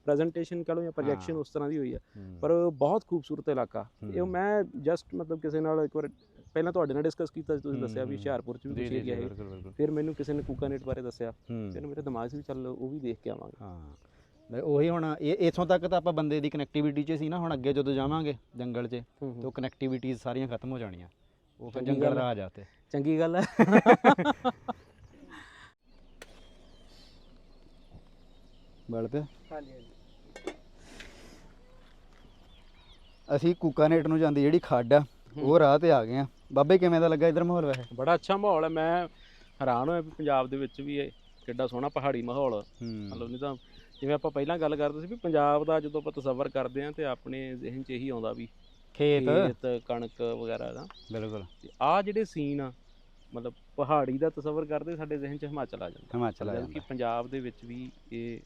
ਪ੍ਰੈਜੈਂਟੇਸ਼ਨ ਕਹ ਲਓ ਜਾਂ ਪ੍ਰੋਜੈਕਸ਼ਨ। ਉਸ ਤਰ੍ਹਾਂ ਦੀ ਹੋਈ ਆ। ਪਰ ਬਹੁਤ ਖੂਬਸੂਰਤ ਇਲਾਕਾ। ਇਹ। ਮੈਂ ਜਸਟ ਮਤਲਬ ਕਿਸੇ ਨਾਲ ਇੱਕ ਵਾਰ ਪਹਿਲਾਂ ਤੁਹਾਡੇ ਨਾਲ ਡਿਸਕਸ ਕੀਤਾ ਸੀ ਤੁਸੀਂ ਦੱਸਿਆ ਵੀ। ਹੁਸ਼ਿਆਰਪੁਰ ਚ ਵੀ ਕੁਝ ਏਰੀਆ ਹੈ। ਫਿਰ ਮੈਨੂੰ ਕਿਸੇ ਨੇ ਕੂਕਾਨੇਟ ਬਾਰੇ ਦੱਸਿਆ। ਫਿਰ ਮੇਰੇ ਦਿਮਾਗ 'ਚ ਵੀ ਚੱਲ ਉਹ ਵੀ ਦੇਖ ਕੇ ਆਵਾਂਗੇ। ਹਾਂ। ਮੈਂ ਉਹੀ ਹੁਣ ਇਹ ਇੱਥੋਂ ਤੱਕ ਤਾਂ ਆਪਾਂ ਬੰਦੇ ਦੀ ਕਨੈਕਟੀਵਿਟੀ 'ਚ ਸੀ ਨਾ ਹੁਣ ਅੱਗੇ ਜਦੋਂ ਜਾਵਾਂਗੇ ਜੰਗਲ 'ਚ ਤੇ ਕਨੈਕਟੀਵਿਟੀਜ਼ ਸਾਰੀਆਂ ਖਤਮ ਹੋ ਜਾਣੀਆਂ। ਉਹ ਫਿਰ ਜੰਗਲ ਗੱਲ ਹੈ। ਰਾਜ ਆ ਤੇ। ਚੰਗੀ ਗੱਲ ਹੈ ਬਲ ਪਿਆ ਹਾਂਜੀ ਹਾਂਜੀ। ਅਸੀਂ ਕੂਕਾਨੇਟ ਨੂੰ ਜਾਂਦੀ ਜਿਹੜੀ ਖੱਡ ਆ ਉਹ ਰਾਹ ਤੇ ਆ ਗਏ ਆ। ਬਾਬੇ ਕਿਵੇਂ ਦਾ ਲੱਗਾ ਇਧਰ ਮਾਹੌਲ ਵੈਸੇ? ਬੜਾ ਅੱਛਾ ਮਾਹੌਲ ਹੈ। ਮੈਂ ਹੈਰਾਨ ਹੋਇਆ ਵੀ ਪੰਜਾਬ ਦੇ ਵਿੱਚ ਵੀ ਇਹ ਕਿੱਡਾ ਸੋਹਣਾ ਪਹਾੜੀ ਮਾਹੌਲ। ਮਤਲਬ ਨਹੀਂ ਤਾਂ ਜਿਵੇਂ ਆਪਾਂ ਪਹਿਲਾਂ ਗੱਲ ਕਰਦੇ ਸੀ ਵੀ ਪੰਜਾਬ ਦਾ ਜਦੋਂ ਆਪਾਂ ਤਸਵਰ ਕਰਦੇ ਹਾਂ ਤੇ ਆਪਣੇ ਜ਼ਿਹਨ 'ਚ ਇਹੀ ਆਉਂਦਾ ਵੀ ਖੇਤ। ਖੇਤ ਕਣਕ ਵਗੈਰਾ ਦਾ। ਬਿਲਕੁਲ। ਤੇ ਆ ਜਿਹੜੇ ਸੀਨ ਆ ਮਤਲਬ ਪਹਾੜੀ ਦਾ ਤਸਵਰ ਕਰਦੇ ਸਾਡੇ ਜ਼ਿਹਨ 'ਚ ਹਿਮਾਚਲ ਆ ਜਾਂਦਾ। ਹਿਮਾਚਲ ਆ ਜਦ। ਕਿ ਪੰਜਾਬ ਦੇ ਵਿੱਚ ਵੀ ਇਹ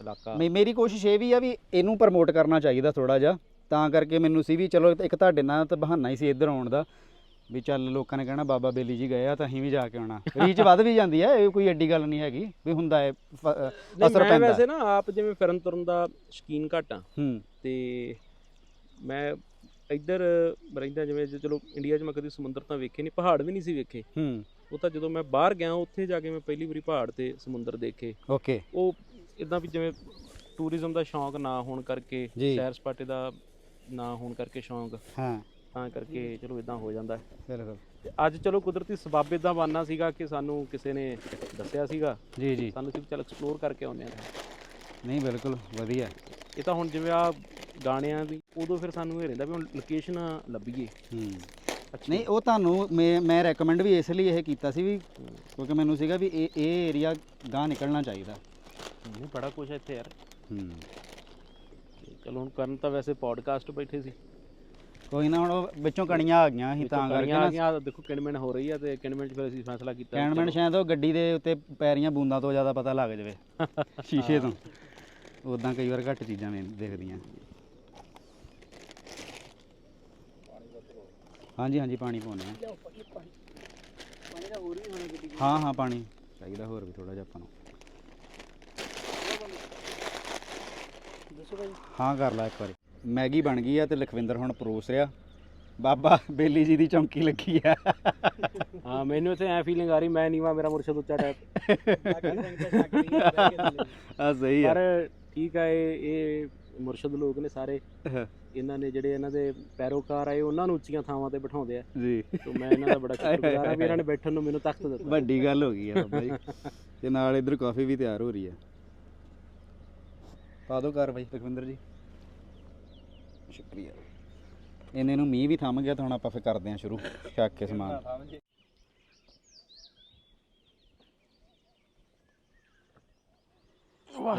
ਇਲਾਕਾ ਮੇ- ਮੇਰੀ ਕੋਸ਼ਿਸ਼ ਇਹ ਵੀ ਆ ਵੀ ਇਹਨੂੰ ਪ੍ਰਮੋਟ ਕਰਨਾ ਚਾਹੀਦਾ ਥੋੜਾ ਜਿਹਾ। ਤਾਂ ਕਰਕੇ ਮੈਨੂੰ ਸੀ ਵੀ ਚਲੋ ਇੱਕ ਤੁਹਾਡੇ ਨਾਲ ਤਾਂ ਬਹਾਨਾ ਹੀ ਸੀ ਇੱਧਰ ਆਉਣ ਦਾ। ਵੀ ਚੱਲ ਲੋਕਾਂ ਨੇ ਕਹਿਣਾ ਬਾਬਾ ਬੇਲੀ ਜੀ ਗਏ ਆ ਤਾਂ ਅਸੀਂ ਵੀ ਜਾ ਕੇ ਆਉਣਾ। ਰੀਚ ਵੱਧ ਵੀ ਜਾਂਦੀ ਹੈ ਇਹ ਕੋਈ ਐਡੀ ਗੱਲ ਨਹੀਂ ਹੈਗੀ ਵੀ ਹੁੰਦਾ ਹੈ ਫ- ਨਹੀਂ, ਅਸਰ ਮੈਂ ਪੈਂਦਾ। ਵੈਸੇ ਨਾ ਆਪ ਜਿਵੇਂ ਫਿਰਨ ਤੁਰਨ ਦਾ ਸ਼ਕੀਨ ਘੱਟ ਆ। ਹੂੰ। ਤੇ ਮੈਂ ਇੱਧਰ ਰਹਿੰਦਾ ਜਿਵੇਂ ਜੇ ਚਲੋ ਇੰਡੀਆ 'ਚ ਮੈਂ ਕਦੀ ਸਮੁੰਦਰ ਤਾਂ ਵੇਖੇ ਨਹੀਂ ਪਹਾੜ ਵੀ ਨਹੀਂ ਸੀ ਵੇਖੇ। ਹੂੰ। ਉਹ ਤਾਂ ਜਦੋਂ ਮੈਂ ਬਾਹਰ ਗਿਆ ਉੱਥੇ ਜਾ ਕੇ ਮੈਂ ਪਹਿਲੀ ਵਾਰੀ ਪਹਾੜ ਤੇ ਸਮੁੰਦਰ ਦੇਖੇ। ਓਕੇ। ਉਹ ਇਦਾਂ ਵੀ ਜਿਵੇਂ ਟੂਰਿਜ਼ਮ ਦਾ ਸ਼ੌਂਕ ਨਾ ਹੋਣ ਕਰਕੇ ਜੀ। ਸੈਰ ਸਪਾਟੇ ਦਾ ਨਾ ਹੋਣ ਕਰਕੇ ਸ਼ੌਂਕ। ਹਾਂ। ਤਾਂ ਕਰਕੇ ਚਲੋ ਇਦਾਂ ਹੋ ਜਾਂਦਾ ਹੈ। ਬਿਲਕੁਲ। ਤੇ ਅੱਜ ਚਲੋ ਕੁਦਰਤੀ ਸਬੱਬ ਇਦਾਂ ਬਣਨਾ ਸੀਗਾ ਕਿ ਸਾਨੂੰ ਕਿਸੇ ਨੇ ਦੱਸਿਆ ਸੀਗਾ। ਜੀ ਜੀ। ਸਾਨੂੰ ਸੀ ਚੱਲ ਐਕਸਪਲੋਰ ਕਰਕੇ ਆਉਂਦੇ ਆ ਨਹੀਂ ਬਿਲਕੁਲ ਵਧੀਆ। ਇਹ ਤਾਂ ਹੁਣ ਜਿਵੇਂ ਆ ਗਾਣਿਆਂ ਦੀ ਉਦੋਂ ਫਿਰ ਸਾਨੂੰ ਇਹ ਰਹਿੰਦਾ ਵੀ ਹੁਣ ਲੋਕੇਸ਼ਨ ਲੱਭੀਏ। ਹੂੰ। ਨਹੀਂ ਉਹ ਤੁਹਾਨੂੰ ਮੈਂ ਮੈਂ ਰეკਮੈਂਡ ਵੀ ਇਸ ਲਈ ਇਹ ਕੀਤਾ ਸੀ ਵੀ ਕਿਉਂਕਿ ਮੈਨੂੰ ਸੀਗਾ ਵੀ ਇਹ ਇਹ ਏਰੀਆ ਗਾਂ ਨਿਕਲਣਾ ਚਾਹੀਦਾ। ਨਹੀਂ ਬੜਾ ਕੁਝ ਹੈ ਇੱਥੇ ਯਾਰ। ਹੂੰ। ਤੇ ਚਲੋ ਹੁਣ ਕਰਨ ਤਾਂ ਵੈਸੇ ਪੋਡਕਾਸਟ ਬੈਠੇ ਸੀ। ਕੋਈ ਨਾ ਹੁਣ ਉਹ ਵਿੱਚੋਂ ਕਣੀਆਂ ਆ ਗਈਆਂ ਸੀ ਤਾਂ ਕਰਕੇ ਆ ਨਾ ਗਈਆਂ ਦੇਖੋ ਕਿਣਮਿਣ ਹੋ ਰਹੀ ਆ ਤੇ ਕਿਣਮਿਣ 'ਚ ਫਿਰ ਅਸੀਂ ਫੈਸਲਾ ਕੀਤਾ। ਕੈਨਮੈਨ ਸ਼ਾਇਦ ਉਹ ਗੱਡੀ ਦੇ ਉੱਤੇ ਪੈਰੀਆਂ ਬੂੰਦਾਂ ਤੋਂ ਜ਼ਿਆਦਾ ਪਤਾ ਲੱਗ ਜਾਵੇ ਸ਼ੀਸ਼ੇ ਤੋਂ। ਉਦਾਂ ਕਈ ਵਾਰ ਘੱਟ ਚੀਜ਼ਾਂ ਮੈਂ ਦੇਖਦੀਆਂ। ਹਾਂਜੀ ਹਾਂਜੀ ਪਾਣੀ ਪਾਉਣੇ ਆ ਹਾਂ ਹਾਂ ਪਾਣੀ। ਚਾਹੀਦਾ ਹੋਰ ਵੀ ਥੋੜਾ ਜਿਹਾ ਆਪਾਂ ਨੂੰ। ਹਾਂ ਕਰ ਲੈ ਇੱਕ ਵਾਰੀ। ਮੈਗੀ ਬਣ ਗਈ ਆ ਤੇ ਲਖਵਿੰਦਰ ਹੁਣ ਪਰੋਸ ਰਿਹਾ। ਬਾਬਾ ਬੇਲੀ ਜੀ ਦੀ ਚੌਂਕੀ ਲੱਗੀ ਆ। ਹਾਂ ਮੈਨੂੰ ਇੱਥੇ ਐ ਫੀਲਿੰਗ ਆ ਰਹੀ ਮੈਂ ਨੀਵਾ ਮੇਰਾ ਮੁਰਸ਼ਦ ਉੱਚਾ ਟਾਈਪ ਆ ਸਹੀ ਆ। ਪਰ ਠੀਕ ਆ ਇਹ ਇਹ ਮੁਰਸ਼ਦ ਲੋਕ ਨੇ ਸਾਰੇ। ਇਹਨਾਂ ਨੇ ਜਿਹੜੇ ਇਹਨਾਂ ਦੇ ਪੈਰੋਕਾਰ ਆਏ ਉਹਨਾਂ ਨੂੰ ਉੱਚੀਆਂ ਥਾਵਾਂ ਤੇ ਬਿਠਾਉਂਦੇ ਆ। ਜੀ। ਤੇ ਮੈਂ ਇਹਨਾਂ ਦਾ ਬੜਾ ਸ਼ੁਕਰਗੁਜ਼ਾਰ ਆ ਵੀ ਇਹਨਾਂ ਨੇ ਬੈਠਣ ਨੂੰ ਮੈਨੂੰ ਤਖਤ ਦਿੱਤਾ। ਵੱਡੀ ਗੱਲ ਹੋ ਗਈ ਆ ਬਾਬਾ ਜੀ। ਤੇ ਨਾਲ ਇਧਰ ਕਾਫੀ ਵੀ ਤਿਆਰ ਹੋ ਰਹੀ ਆ। ਪਾ ਦਿਓ ਕਾਰਵਾਈ ਲਖਵਿੰਦਰ ਜੀ। ਸ਼ੁਕਰੀਆ। ਇਹਨੇ ਨੂੰ ਮੀਂਹ ਵੀ ਥੰਮ ਗਿਆ ਤਾਂ ਹੁਣ ਆਪਾਂ ਫੇਰ ਕਰਦੇ ਆਂ ਸ਼ੁਰੂ ਛੱਕ ਕੇ ਸਮਾਨ।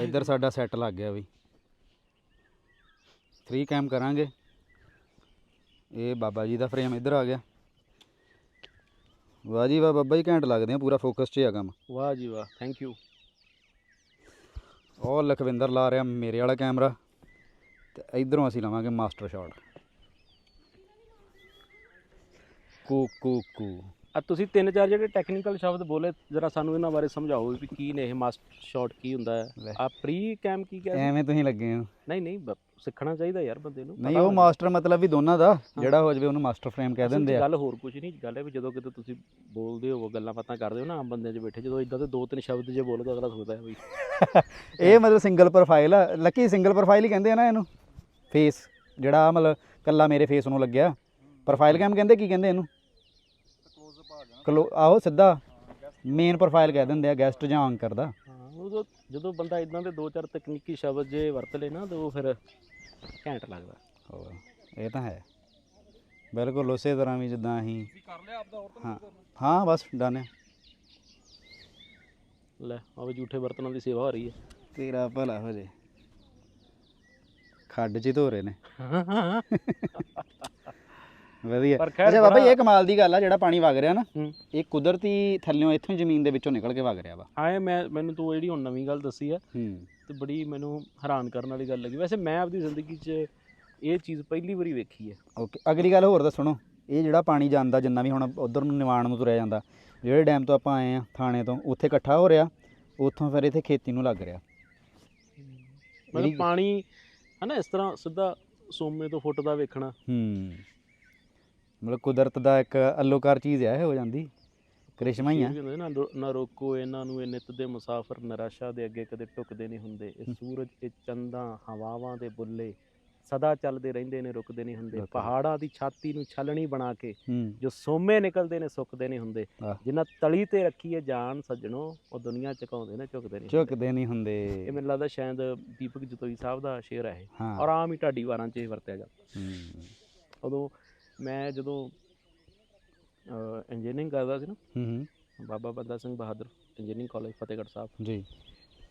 ਇੱਧਰ ਸਾਡਾ ਸੈੱਟ ਲੱਗ ਗਿਆ ਬਈ। 3 ਕੈਮ ਕਰਾਂਗੇ। ਇਹ ਬਾਬਾ ਜੀ ਦਾ ਫਰੇਮ ਇੱਧਰ ਆ ਗਿਆ। ਵਾਹ ਜੀ ਵਾਹ ਬਾਬਾ ਜੀ ਘੈਂਟ ਲੱਗਦੇ ਆ ਪੂਰਾ ਫੋਕਸ 'ਚ ਹੀ ਆ ਕੰਮ। ਵਾਹ ਜੀ ਵਾਹ ਥੈਂਕ ਯੂ ਉਹ ਲਖਵਿੰਦਰ ਲਾ ਰਿਹਾ ਮੇਰੇ ਵਾਲਾ ਕੈਮਰਾ ਤੇ ਇਧਰੋਂ ਅਸੀਂ ਲਵਾਂਗੇ ਮਾਸਟਰ ਸ਼ਾਟ। ਕੂ ਕੂ ਕੂ। ਆ ਤੁਸੀਂ ਤਿੰਨ ਚਾਰ ਜਿਹੜੇ ਟੈਕਨੀਕਲ ਸ਼ਬਦ ਬੋਲੇ ਜਰਾ ਸਾਨੂੰ ਇਹਨਾਂ ਬਾਰੇ ਸਮਝਾਓ ਵੀ ਕੀ ਨੇ ਇਹ ਮਾਸਟਰ ਸ਼ਾਟ ਕੀ ਹੁੰਦਾ। ਹੈ। ਆ ਪ੍ਰੀ ਕੈਮ ਕੀ ਕਿਹਾ ਸੀ? ਐਵੇਂ ਤੁਸੀਂ ਲੱਗੇ ਹੋ। ਨਹੀਂ ਨਹੀਂ ਸਿੱਖਣਾ ਚਾਹੀਦਾ ਯਾਰ ਬੰਦੇ ਨੂੰ। ਨਹੀਂ ਉਹ। ਮਾਸਟਰ ਮਤਲਬ ਵੀ ਦੋਨਾਂ ਦਾ ਜਿਹੜਾ ਹੋ ਜਵੇ ਉਹਨੂੰ ਮਾਸਟਰ ਫਰੇਮ ਕਹਿ ਦਿੰਦੇ ਆ। ਗੱਲ ਹੋਰ ਕੁਝ ਨਹੀਂ ਗੱਲ ਹੈ ਵੀ ਜਦੋਂ ਕਿਤੇ ਤੁਸੀਂ ਬੋਲਦੇ ਹੋ ਗੱਲਾਂ ਬਾਤਾਂ ਕਰਦੇ ਹੋ ਨਾ ਆਮ ਬੰਦਿਆਂ 'ਚ ਬੈਠੇ ਜਦੋਂ ਇਦਾਂ ਦੇ ਦੋ ਤਿੰਨ ਸ਼ਬਦ ਜੇ ਬੋਲੋ ਤਾਂ ਅਗਲਾ ਸੋਚਦਾ ਹੈ ਵੀ ਇਹ ਮਤਲਬ ਸਿੰਗਲ ਪ੍ਰੋਫਾਈਲ ਆ। ਲੱਕੀ ਸਿੰਗਲ ਪ੍ਰੋਫਾਈਲ ਹੀ ਕਹਿੰਦੇ ਆ ਨਾ ਇਹਨੂੰ। ਫੇਸ ਜਿਹੜਾ ਮਤਲਬ ਕੱਲਾ ਮੇਰੇ ਫੇਸ ਨੂੰ ਲੱਗਿਆ। ਪ੍ਰੋਫਾਈਲ ਕੈਮ ਕਹਿੰਦੇ ਕੀ ਕਹਿੰਦੇ ਇਹਨੂੰ? ਕਲੋ ਆਹੋ ਸਿੱਧਾ। ਮੇਨ ਪ੍ਰੋਫਾਈਲ ਕਹਿ ਦਿੰਦੇ ਆ ਗੈਸਟ ਜਾਂ anchor ਦਾ। ਉਦੋਂ ਜਦੋਂ ਬੰਦਾ ਇਦਾਂ ਦੇ ਦੋ ਚਾਰ ਤਕਨੀਕੀ ਸ਼ਬਦ ਜੇ ਵਰਤ ਲੇ ਨਾ ਤਾਂ ਉਹ ਫਿਰ ਘੈਂਟ ਲੱਗਦਾ। ਹੋਰ ਇਹ ਤਾਂ ਹੈ। ਬਿਲਕੁਲ ਉਸੇ ਤਰ੍ਹਾਂ ਵੀ ਜਿੱਦਾਂ ਅਸੀਂ ਹਾਂ ਹਾਂ ਬਸ ਡਨ ਹੈ ਲੈ ਆਵੇ ਝੂਠੇ ਬਰਤਨਾਂ ਦੀ ਸੇਵਾ ਹੋ ਰਹੀ ਹੈ। ਤੇਰਾ ਭਲਾ ਹੋ ਜੇ। ਖੱਡ 'ਚ ਹੀ ਧੋ ਰਹੇ ਨੇ। ਵਧੀਆ। ਪਰ ਖੈਰ ਅੱਛਾ ਬਾਬਾ ਜੀ, ਇਹ ਕਮਾਲ ਦੀ ਗੱਲ ਆ ਜਿਹੜਾ ਪਾਣੀ ਵਗ ਰਿਹਾ ਨਾ ਹੂੰ। ਇਹ ਕੁਦਰਤੀ ਥੱਲਿਓਂ ਇੱਥੋਂ ਹੀ ਜ਼ਮੀਨ ਦੇ ਵਿੱਚੋਂ ਨਿਕਲ ਕੇ ਵਗ ਰਿਹਾ ਵਾ। ਆਏ ਮੈਂ ਮੈਨੂੰ ਤੂੰ ਜਿਹੜੀ ਹੁਣ ਨਵੀਂ ਗੱਲ ਦੱਸੀ ਆ ਹੂੰ। ਤੇ ਬੜੀ ਮੈਨੂੰ ਹੈਰਾਨ ਕਰਨ ਵਾਲੀ ਗੱਲ ਲੱਗੀ। ਵੈਸੇ ਮੈਂ ਆਪਦੀ ਜ਼ਿੰਦਗੀ 'ਚ ਇਹ ਚੀਜ਼ ਪਹਿਲੀ ਵਾਰੀ ਵੇਖੀ ਹੈ ਓਕੇ ਅਗਲੀ ਗੱਲ ਹੋਰ ਦੱਸਣੋ ਇਹ ਜਿਹੜਾ ਪਾਣੀ ਜਾਂਦਾ ਜਿੰਨਾ ਵੀ ਹੁਣ ਉਧਰ ਨੂੰ ਨਿਵਾਣ ਨੂੰ ਤੁਰਿਆ ਜਾਂਦਾ ਜਿਹੜੇ ਡੈਮ ਤੋਂ ਆਪਾਂ ਆਏ ਆ ਥਾਣੇ ਤੋਂ ਉੱਥੇ ਇਕੱਠਾ ਹੋ ਰਿਹਾ ਉੱਥੋਂ ਫਿਰ ਇੱਥੇ ਖੇਤੀ ਨੂੰ ਲੱਗ ਰਿਹਾ। ਮਤਲਬ ਜਿਹੜੀ- ਪਾਣੀ ਹਨਾ ਇਸ ਤਰ੍ਹਾਂ ਸਿੱਧਾ ਸੋਮੇ ਤੋਂ ਫੁੱਟ ਦਾ ਵੇਖਣਾ। ਹੂੰ। ਮਤਲਬ ਕੁਦਰਤ ਦਾ ਇੱਕ ਅਲੋਕਾਰ ਚੀਜ਼ ਹੈ ਇਹ ਹੋ ਜਾਂਦੀ। ਕ੍ਰਿਸ਼ਮਾ ਹੀ ਆ। ਨਾ ਨਾ ਰੋਕੋ ਇਹਨਾਂ ਨੂੰ ਇਹ ਨਿਤ ਦੇ ਮੁਸਾਫਰ ਨਿਰਾਸ਼ਾ ਦੇ ਅੱਗੇ ਕਦੇ ਝੁਕਦੇ ਨਹੀਂ ਹੁੰਦੇ। ਇਹ ਸੂਰਜ ਇਹ ਚੰਦਾਂ ਹਵਾਵਾਂ ਦੇ ਬੁੱਲੇ ਸਦਾ ਚੱਲਦੇ ਰਹਿੰਦੇ ਨੇ ਰੁਕਦੇ ਨਹੀਂ ਹੁੰਦੇ। ਪਹਾੜਾਂ ਦੀ ਛਾਤੀ ਨੂੰ ਛਲਣੀ ਬਣਾ ਕੇ ਜੋ ਸੋਮੇ ਨਿਕਲਦੇ ਨੇ ਸੁੱਕਦੇ ਨਹੀਂ ਹੁੰਦੇ। ਜਿਨ੍ਹਾਂ ਤਲੀ ਤੇ ਰੱਖੀ ਹੈ ਜਾਨ ਸੱਜਣੋ ਉਹ ਦੁਨੀਆ ਚਕਾਉਂਦੇ ਨੇ ਝੁਕਦੇ ਨਹੀਂ। ਝੁਕਦੇ ਨਹੀਂ ਇਹ ਹੁੰਦੇ ਮੈਨੂੰ ਲੱਗਦਾ ਸ਼ਾਇਦ ਦੀਪਕ ਜਤੋਈ ਸਾਹਿਬ ਦਾ ਸ਼ੇਰ ਹੈ ਇਹ। ਔਰ ਆਮ ਹੀ ਢਾਡੀ ਵਾਰਾਂ 'ਚ ਇਹ ਵਰਤਿਆ ਜਾਂਦਾ। ਹੂੰ। ਉਦੋਂ ਮੈਂ ਜਦੋਂ ਇੰਜੀਨੀਅਰਿੰਗ ਕਰਦਾ ਸੀ ਨਾ ਹੂੰ ਹੂੰ, ਬਾਬਾ ਬੰਦਾ ਸਿੰਘ ਬਹਾਦਰ ਇੰਜੀਨੀਅਰਿੰਗ ਕਾਲਜ ਫਤਿਹਗੜ੍ਹ ਸਾਹਿਬ। ਜੀ।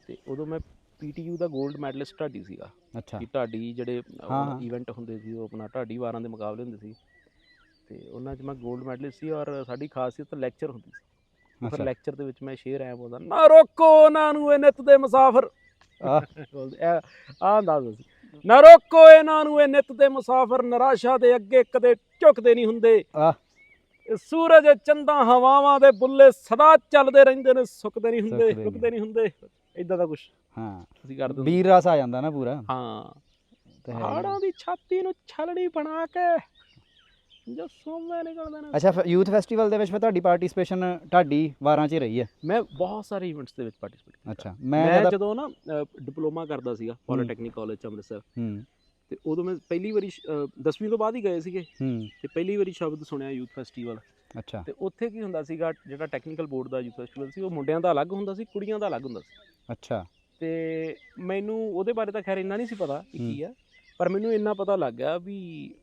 ਤੇ ਉਦੋਂ ਮੈਂ ਪੀਟੀਯੂ ਦਾ 골ਡ ਮੈਡਲਿਸਟ ਢਾਡੀ ਸੀਗਾ। ਅੱਛਾ। ਕਿ ਢਾਡੀ ਜਿਹੜੇ ਹਾਂ। ਇਵੈਂਟ ਹੁੰਦੇ ਸੀ ਉਹ ਆਪਣਾ ਢਾਡੀ ਵਾਰਾਂ ਦੇ ਮੁਕਾਬਲੇ ਹੁੰਦੇ ਸੀ। ਤੇ ਉਹਨਾਂ 'ਚ ਮੈਂ 골ਡ ਮੈਡਲਿਸਟ ਸੀ ਔਰ ਸਾਡੀ ਖਾਸੀਅਤ ਲੈਕਚਰ ਹੁੰਦੀ ਸੀ। ਫਿਰ ਅੱਛਾ। ਲੈਕਚਰ ਦੇ ਵਿੱਚ ਮੈਂ ਸ਼ੇਰ ਐ ਬੋਲਦਾ ਨਾ ਰੋਕੋ ਉਹਨਾਂ ਨੂੰ ਇਹ ਨਿਤ ਦੇ ਮੁਸਾਫਰ। ਆਹ। ਬੋਲਦੇ ਆ ਆ ਅੰਦਾਜ਼ ਸੀ। ਨਾ ਰੋਕੋ ਇਹਨਾਂ ਨੂੰ ਇਹ ਨਿਤ ਦੇ ਮੁਸਾਫਰ ਨਿਰਾਸ਼ਾ ਦੇ ਅੱਗੇ ਕਦੇ ਝੁਕਦੇ ਨਹੀਂ ਹੁੰਦੇ। ਆਹ। ਇਹ ਸੂਰਜ ਚੰਦਾਂ ਹਵਾਵਾਂ ਦੇ ਬੁੱਲੇ ਸਦਾ ਚੱਲਦੇ ਰਹਿੰਦੇ ਨੇ ਸੁੱਕਦੇ ਨਹੀਂ ਹੁੰਦੇ ਸੁੱਕਦੇ ਰੁਕਦੇ ਨਹੀਂ ਹੁੰਦੇ। ਇਦਾਂ ਦਾ ਕੁਝ ਹਾਂ। ਵੀਰ ਰਸ ਆ ਜਾਂਦਾ ਨਾ ਪੂਰਾ। ਹਾਂ। ਤੇ ਹੈ ਹੀ। ਪਹਾੜਾਂ ਦੀ ਛਾਤੀ ਨੂੰ ਛਲਣੀ ਬਣਾ ਕੇ ਜੋ ਸੋਮੇ ਨਿਕਲਦੇ ਨੇ। ਅੱਛਾ ਯੂਥ ਫੈਸਟੀਵਲ ਦੇ ਵਿੱਚ ਫਿਰ ਤੁਹਾਡੀ ਪਾਰਟਿਸਪੇਸ਼ਨ ਢਾਡੀ ਵਾਰਾਂ 'ਚ ਰਹੀ ਹੈ? ਮੈਂ ਬਹੁਤ ਸਾਰੇ ਇਵੈਂਟਸ ਦੇ ਵਿੱਚ ਪਾਰਟਿਸਿਪੇਟ ਅੱਛਾ ਮੈਂ ਮੈਂ ਜਦ ਨਾ ਡਿਪਲੋਮਾ ਕਰਦਾ ਸੀਗਾ ਪੋਲੀਟੈਕਨਿਕ ਕਾਲਜ ਅੰਮ੍ਰਿਤਸਰ। ਹੂੰ। ਤੇ ਉਦੋਂ ਮੈਂ ਪਹਿਲੀ ਵਾਰੀ 10ਵੀਂ ਤੋਂ ਬਾਅਦ ਹੀ ਗਏ ਸੀਗੇ। ਹੂੰ। ਤੇ ਪਹਿਲੀ ਵਾਰੀ ਸ਼ਬਦ ਸੁਣਿਆ ਯੂਥ ਫੈਸਟੀਵਲ। ਅੱਛਾ। ਤੇ ਉੱਥੇ ਕੀ ਹੁੰਦਾ ਸੀਗਾ ਜਿਹੜਾ ਟੈਕਨੀਕਲ ਬੋਰਡ ਦਾ ਯੂਥ ਫੈਸਟੀਵਲ ਸੀ ਉਹ ਮੁੰਡਿਆਂ ਦਾ ਅਲੱਗ ਹੁੰਦਾ ਸੀ ਕੁੜੀਆਂ ਦਾ ਅਲੱਗ ਹੁੰਦਾ ਸੀ। ਅੱਛਾ। ਤੇ ਮੈਨੂੰ ਉਹਦੇ ਬਾਰੇ ਤਾਂ ਖੈਰ ਇੰਨਾ ਨਹੀਂ ਸੀ ਪਤਾ ਕਿ ਕੀ ਆ ਪਰ ਮੈਨੂੰ ਇੰਨਾ ਪਤਾ ਲੱਗ ਗਿਆ ਵੀ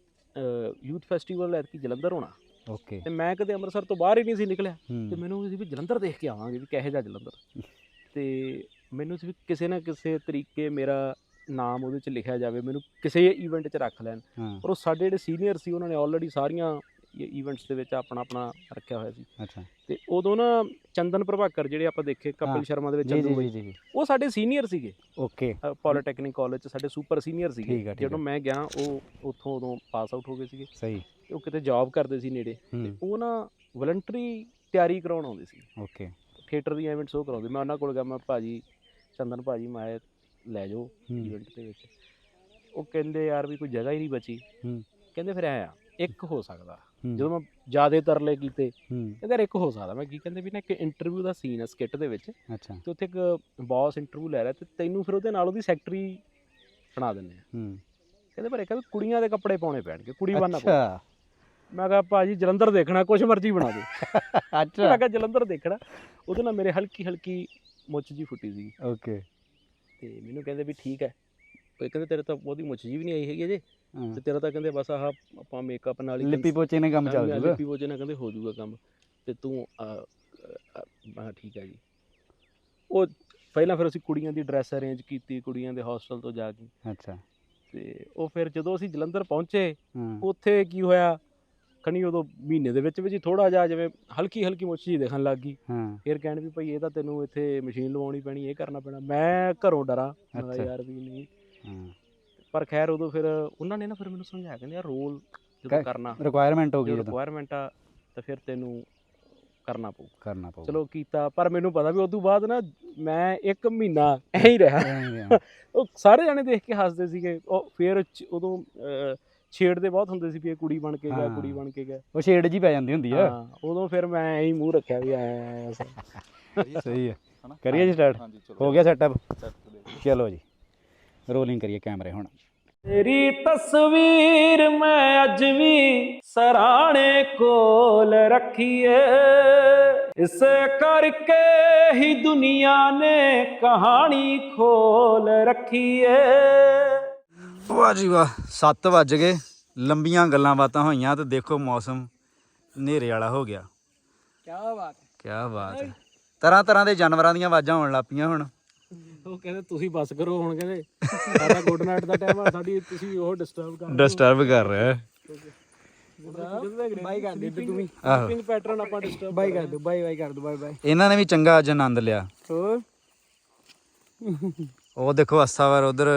ਯੂਥ ਫੈਸਟੀਵਲ ਐਤਕੀ ਜਲੰਧਰ ਹੋਣਾ। ਓਕੇ। ਤੇ ਮੈਂ ਕਦੇ ਅੰਮ੍ਰਿਤਸਰ ਤੋਂ ਬਾਹਰ ਹੀ ਨਹੀਂ ਸੀ ਨਿਕਲਿਆ। ਤੇ ਮੈਨੂੰ ਸੀ ਵੀ ਜਲੰਧਰ ਦੇਖ ਕੇ ਆਵਾਂਗੇ ਵੀ ਕਿਹੋ ਜਿਹਾ ਜਲੰਧਰ। ਤੇ ਮੈਨੂੰ ਸੀ ਵੀ ਕਿਸੇ ਨਾ ਕਿਸੇ ਤਰੀਕੇ ਮੇਰਾ ਨਾਮ ਉਹਦੇ 'ਚ ਲਿਖਿਆ ਜਾਵੇ ਮੈਨੂੰ ਕਿਸੇ ਇਵੈਂਟ 'ਚ ਰੱਖ ਲੈਣ। ਪਰ ਉਹ ਸਾਡੇ ਜਿਹੜੇ ਸੀਨੀਅਰ ਸੀ ਉਹਨਾਂ ਨੇ ਆਲਰੇਡੀ ਸਾਰੀਆਂ ਇਵੈਂਟਸ ਦੇ ਵਿੱਚ ਆਪਣਾ ਆਪਣਾ ਰੱਖਿਆ ਹੋਇਆ ਸੀ। ਅੱਛਾ। ਤੇ ਉਦੋਂ ਨਾ ਚੰਦਨ ਪ੍ਰਭਾਕਰ ਜਿਹੜੇ ਆਪਾਂ ਦੇਖੇ। ਕਪਿਲ ਸ਼ਰਮਾ ਦੇ ਵਿੱਚ ਚੰਦੂ ਬਾਈ ਉਹ ਸਾਡੇ ਸੀਨੀਅਰ ਸੀਗੇ। ਓਕੇ। ਪੋਲੀਟੈਕਨਿਕ ਕਾਲਜ 'ਚ ਸਾਡੇ ਸੁਪਰ ਸੀਨੀਅਰ ਸੀਗੇ। ਜਦੋਂ। ਮੈਂ ਗਿਆ ਉਹ ਉੱਥੋਂ ਉਦੋਂ ਪਾਸ ਆਊਟ ਹੋ ਗਏ ਸੀਗੇ। ਸਹੀ। ਤੇ ਉਹ ਕਿਤੇ ਜੌਬ ਕਰਦੇ ਸੀ ਨੇੜੇ। ਹੂੰ। ਉਹ ਨਾ ਵਲੰਟਰੀ ਤਿਆਰੀ ਕਰਾਉਣ ਆਉਂਦੇ ਸੀ। ਓਕੇ। ਥੀਏਟਰ ਦੀਆਂ ਇਵੈਂਟਸ ਉਹ ਕਰਾਉਂਦੇ। ਮੈਂ ਉਹਨਾਂ ਕੋਲ ਗਿਆ ਮੈਂ ਭਾਜੀ ਚੰਦਨ ਭਾਜੀ ਮੈਂ ਲੈ ਜਾਓ ਇਵੈਂਟ ਦੇ ਵਿੱਚ। ਉਹ ਕਹਿੰਦੇ ਯਾਰ ਵੀ ਕੋਈ ਜਗ੍ਹਾ ਹੀ ਨਹੀਂ ਬਚੀ। ਹੂੰ। ਕਹਿੰਦੇ ਫਿਰ ਐ ਆ ਇੱਕ ਹੋ ਸਕਦਾ। ਜਦੋਂ ਮੈਂ ਜਿਆਦੇ ਤਰਲੇ ਕੀਤੇ ਇਹਦਾ ਇੱਕ ਹੋ ਸਕਦਾ। ਮੈਂ ਕੀ ਕਹਿੰਦੇ ਵੀ ਨਾ ਇੱਕ ਇੰਟਰਵਿਊ ਦਾ ਸੀਨ ਹੈ ਸਕਿੱਟ ਦੇ ਵਿੱਚ ਅੱਛਾ। ਤੇ ਉੱਥੇ ਇੱਕ ਬੌਸ ਇੰਟਰਵਿਊ ਲੈ ਰਿਹਾ ਤੇ ਤੈਨੂੰ ਫਿਰ ਉਹਦੇ ਨਾਲ ਉਹਦੀ ਸੈਕਟਰੀ ਬਣਾ ਦਿੰਦੇ ਆ। ਹੂੰ। ਕਹਿੰਦੇ ਪਰ ਇਹ ਕਹਿੰਦੇ ਕੁੜੀਆਂ ਦੇ ਕੱਪੜੇ ਪਾਉਣੇ ਪੈਣਗੇ ਕੁੜੀ ਬਣਨਾ। ਅੱਛਾ। ਮੈਂ ਕਿਹਾ ਭਾਜੀ ਜਲੰਧਰ ਦੇਖਣਾ ਕੁਛ ਮਰਜ਼ੀ ਬਣਾ ਦੇ ਮੈਂ ਅੱਛਾ ਕਿਹਾ ਜਲੰਧਰ ਦੇਖਣਾ। ਉਹਦੇ ਨਾਲ ਮੇਰੇ ਹਲਕੀ ਹਲਕੀ ਮੁੱਛ ਜੀ ਫੁੱਟੀ ਸੀ ਓਕੇ। ਤੇ ਮੈਨੂੰ ਕਹਿੰਦੇ ਵੀ ਠੀਕ ਹੈ। ਪਰ ਕਹਿੰਦੇ ਤੇਰੇ ਤਾਂ ਉਹਦੀ ਮੁੱਛ ਜੀ ਵੀ ਨਹੀਂ ਆਈ ਹੈਗੀ ਅਜੇ। ਹਾਂ। ਤੇ ਤੇਰਾ ਤਾਂ ਕਹਿੰਦੇ ਬਸ ਆਹ ਆਪਾਂ ਮੇਕਅਪ ਨਾਲ ਹੀ ਲਿਪੀ ਪੋਚੇ ਨੇ ਕੰਮ ਚੱਲ ਜੂਗਾ। ਲਿਪੀ ਵਜੇ ਨਾਲ ਕਹਿੰਦੇ ਹੋ ਜਾਊਗਾ ਕੰਮ। ਤੇ ਤੂੰ ਆ, ਆ, ਹਾਂ ਠੀਕ ਹੈ ਜੀ। ਉਹ ਪਹਿਲਾਂ ਫਿਰ ਅਸੀਂ ਕੁੜੀਆਂ ਦੀ ਡਰੈਸ ਅਰੇਂਜ ਕੀਤੀ ਕੁੜੀਆਂ ਦੇ ਹੌਸਟਲ ਤੋਂ ਜਾ ਕੇ। ਅੱਛਾ। ਤੇ ਉਹ ਫਿਰ ਜਦੋਂ ਅਸੀਂ ਜਲੰਧਰ ਪਹੁੰਚੇ ਹਾਂ। ਉੱਥੇ ਕੀ ਹੋਇਆ? ਖਣੀ ਉਦੋਂ ਮਹੀਨੇ ਦੇ ਵਿੱਚ ਵਿੱਚ ਹੀ ਥੋੜਾ ਜਿਹਾ ਜਿਵੇਂ ਹਲਕੀ ਹਲਕੀ ਮੁੱਛ ਜੀ ਦਿਖਣ ਲੱਗ ਗਈ। ਹਾਂ। ਫਿਰ ਕਹਿਣ ਵੀ ਭਾਈ ਇਹ ਤਾਂ ਤੈਨੂੰ ਇੱਥੇ ਮਸ਼ੀਨ ਲਵਾਉਣੀ ਪੈਣੀ ਇਹ ਕਰਨਾ ਪੈਣਾ। ਮੈਂ ਘਰੋਂ ਡਰਾਂ। ਮੈਂ ਕਿਹਾ ਅੱਛਾ। ਯਾਰ ਵੀ ਨਹੀਂ। ਹਾਂ। ਪਰ ਖੈਰ ਉਦੋਂ ਫਿਰ ਉਹਨਾਂ ਨੇ ਨਾ ਫਿਰ ਮੈਨੂੰ ਸਮਝਾਇਆ ਕਹਿੰਦੇ ਯਾਰ ਰੋਲ ਜਦੋਂ ਕਰਨਾ ਰਿਕੁਆਇਰਮੈਂਟ ਹੋ ਗਈ ਜਦੋਂ ਰਿਕੁਆਇਰਮੈਂਟ ਆ ਤਾਂ ਫਿਰ ਤੈਨੂੰ ਕਰਨਾ ਪਊ। ਕਰਨਾ ਪਊਗਾ। ਚਲੋ ਕੀਤਾ ਪਰ ਮੈਨੂੰ ਪਤਾ ਵੀ ਉਸ ਤੋਂ ਬਾਅਦ ਨਾ ਮੈਂ ਇੱਕ ਮਹੀਨਾ ਐਂ ਹੀ ਰਿਹਾ। ਉਹ ਸਾਰੇ ਜਾਣੇ ਦੇਖ ਕੇ ਹੱਸਦੇ ਸੀਗੇ। ਉਹ ਫਿਰ ਉਦੋਂ ਅਹ, ਛੇੜਦੇ ਬਹੁਤ ਹੁੰਦੇ ਸੀ ਵੀ ਇਹ ਕੁੜੀ ਬਣ ਕੇ ਗਿਆ। ਕੁੜੀ ਬਣ ਕੇ ਗਿਆ। ਉਹ ਸ਼ੇਡ ਜੀ ਪੈ ਜਾਂਦੀ ਹੁੰਦੀ ਆ। ਹਾਂ ਉਦੋਂ ਫਿਰ ਮੈਂ ਐਂ ਹੀ ਮੂੰਹ ਰੱਖਿਆ ਵੀ ਐ ਸਹੀ ਹੈ? ਕਰੀਏ ਜੀ ਚਲੋ। ਹੋ ਗਿਆ ਸੈਟਅਪ ਦੇ। ਚਲੋ ਜੀ। ਰੋਲਿੰਗ ਕਰੀਏ ਕੈਮਰੇ ਹੁਣ। ਤੇਰੀ ਤਸਵੀਰ ਮੈਂ ਅੱਜ ਵੀ ਸਰਾਣੇ ਕੋਲ ਰੱਖੀਏ। ਇਸੇ ਕਰਕੇ ਹੀ ਦੁਨੀਆ ਨੇ ਕਹਾਣੀ ਖੋਲ ਰੱਖੀਏ। ਵਾਹ ਜੀ ਵਾਹ 7 ਵੱਜ ਗਏ। ਲੰਬੀਆਂ ਗੱਲਾਂ ਬਾਤਾਂ ਹੋਈਆਂ ਤੇ ਦੇਖੋ ਮੌਸਮ ਹਨੇਰੇ ਵਾਲਾ ਹੋ ਗਿਆ। ਕੀ ਬਾਤ ਕੀ ਬਾਤ ਹੈ। ਤਰ੍ਹਾਂ ਤਰ੍ਹਾਂ ਦੇ ਜਾਨਵਰਾਂ ਦੀਆਂ ਆਵਾਜ਼ਾਂ ਆਉਣ ਲੱਪੀਆਂ ਹੁਣ। ਉਹ ਕਹਿੰਦੇ ਤੁਸੀਂ ਬਸ ਕਰੋ ਹੁਣ ਕਹਿੰਦੇ ਸਾਡਾ ਗੁੱਡ ਨਾਈਟ ਦਾ ਟਾਈਮ ਆ ਸਾਡੀ ਤੁਸੀਂ ਉਹ ਡਿਸਟਰਬ ਕਰ ਡਿਸਟਰਬ ਕਰ ਰਿਹਾ ਬਾਈ ਕਰ ਦੇ ਤੂੰ ਵੀ। ਆਹੋ। ਪੈਟਰਨ ਆਪਾਂ ਡਿਸਟਰਬ ਬਾਈ ਕਰ ਦੋ ਬਾਈ ਬਾਈ ਕਰ ਦੋ ਬਾਈ ਬਾਈ। ਇਹਨਾਂ ਨੇ ਵੀ ਚੰਗਾ ਅੱਜ ਆਨੰਦ ਲਿਆ। ਹੋਰ? ਉਹ ਦੇਖੋ ਅਸਾਵਰ ਉਧਰ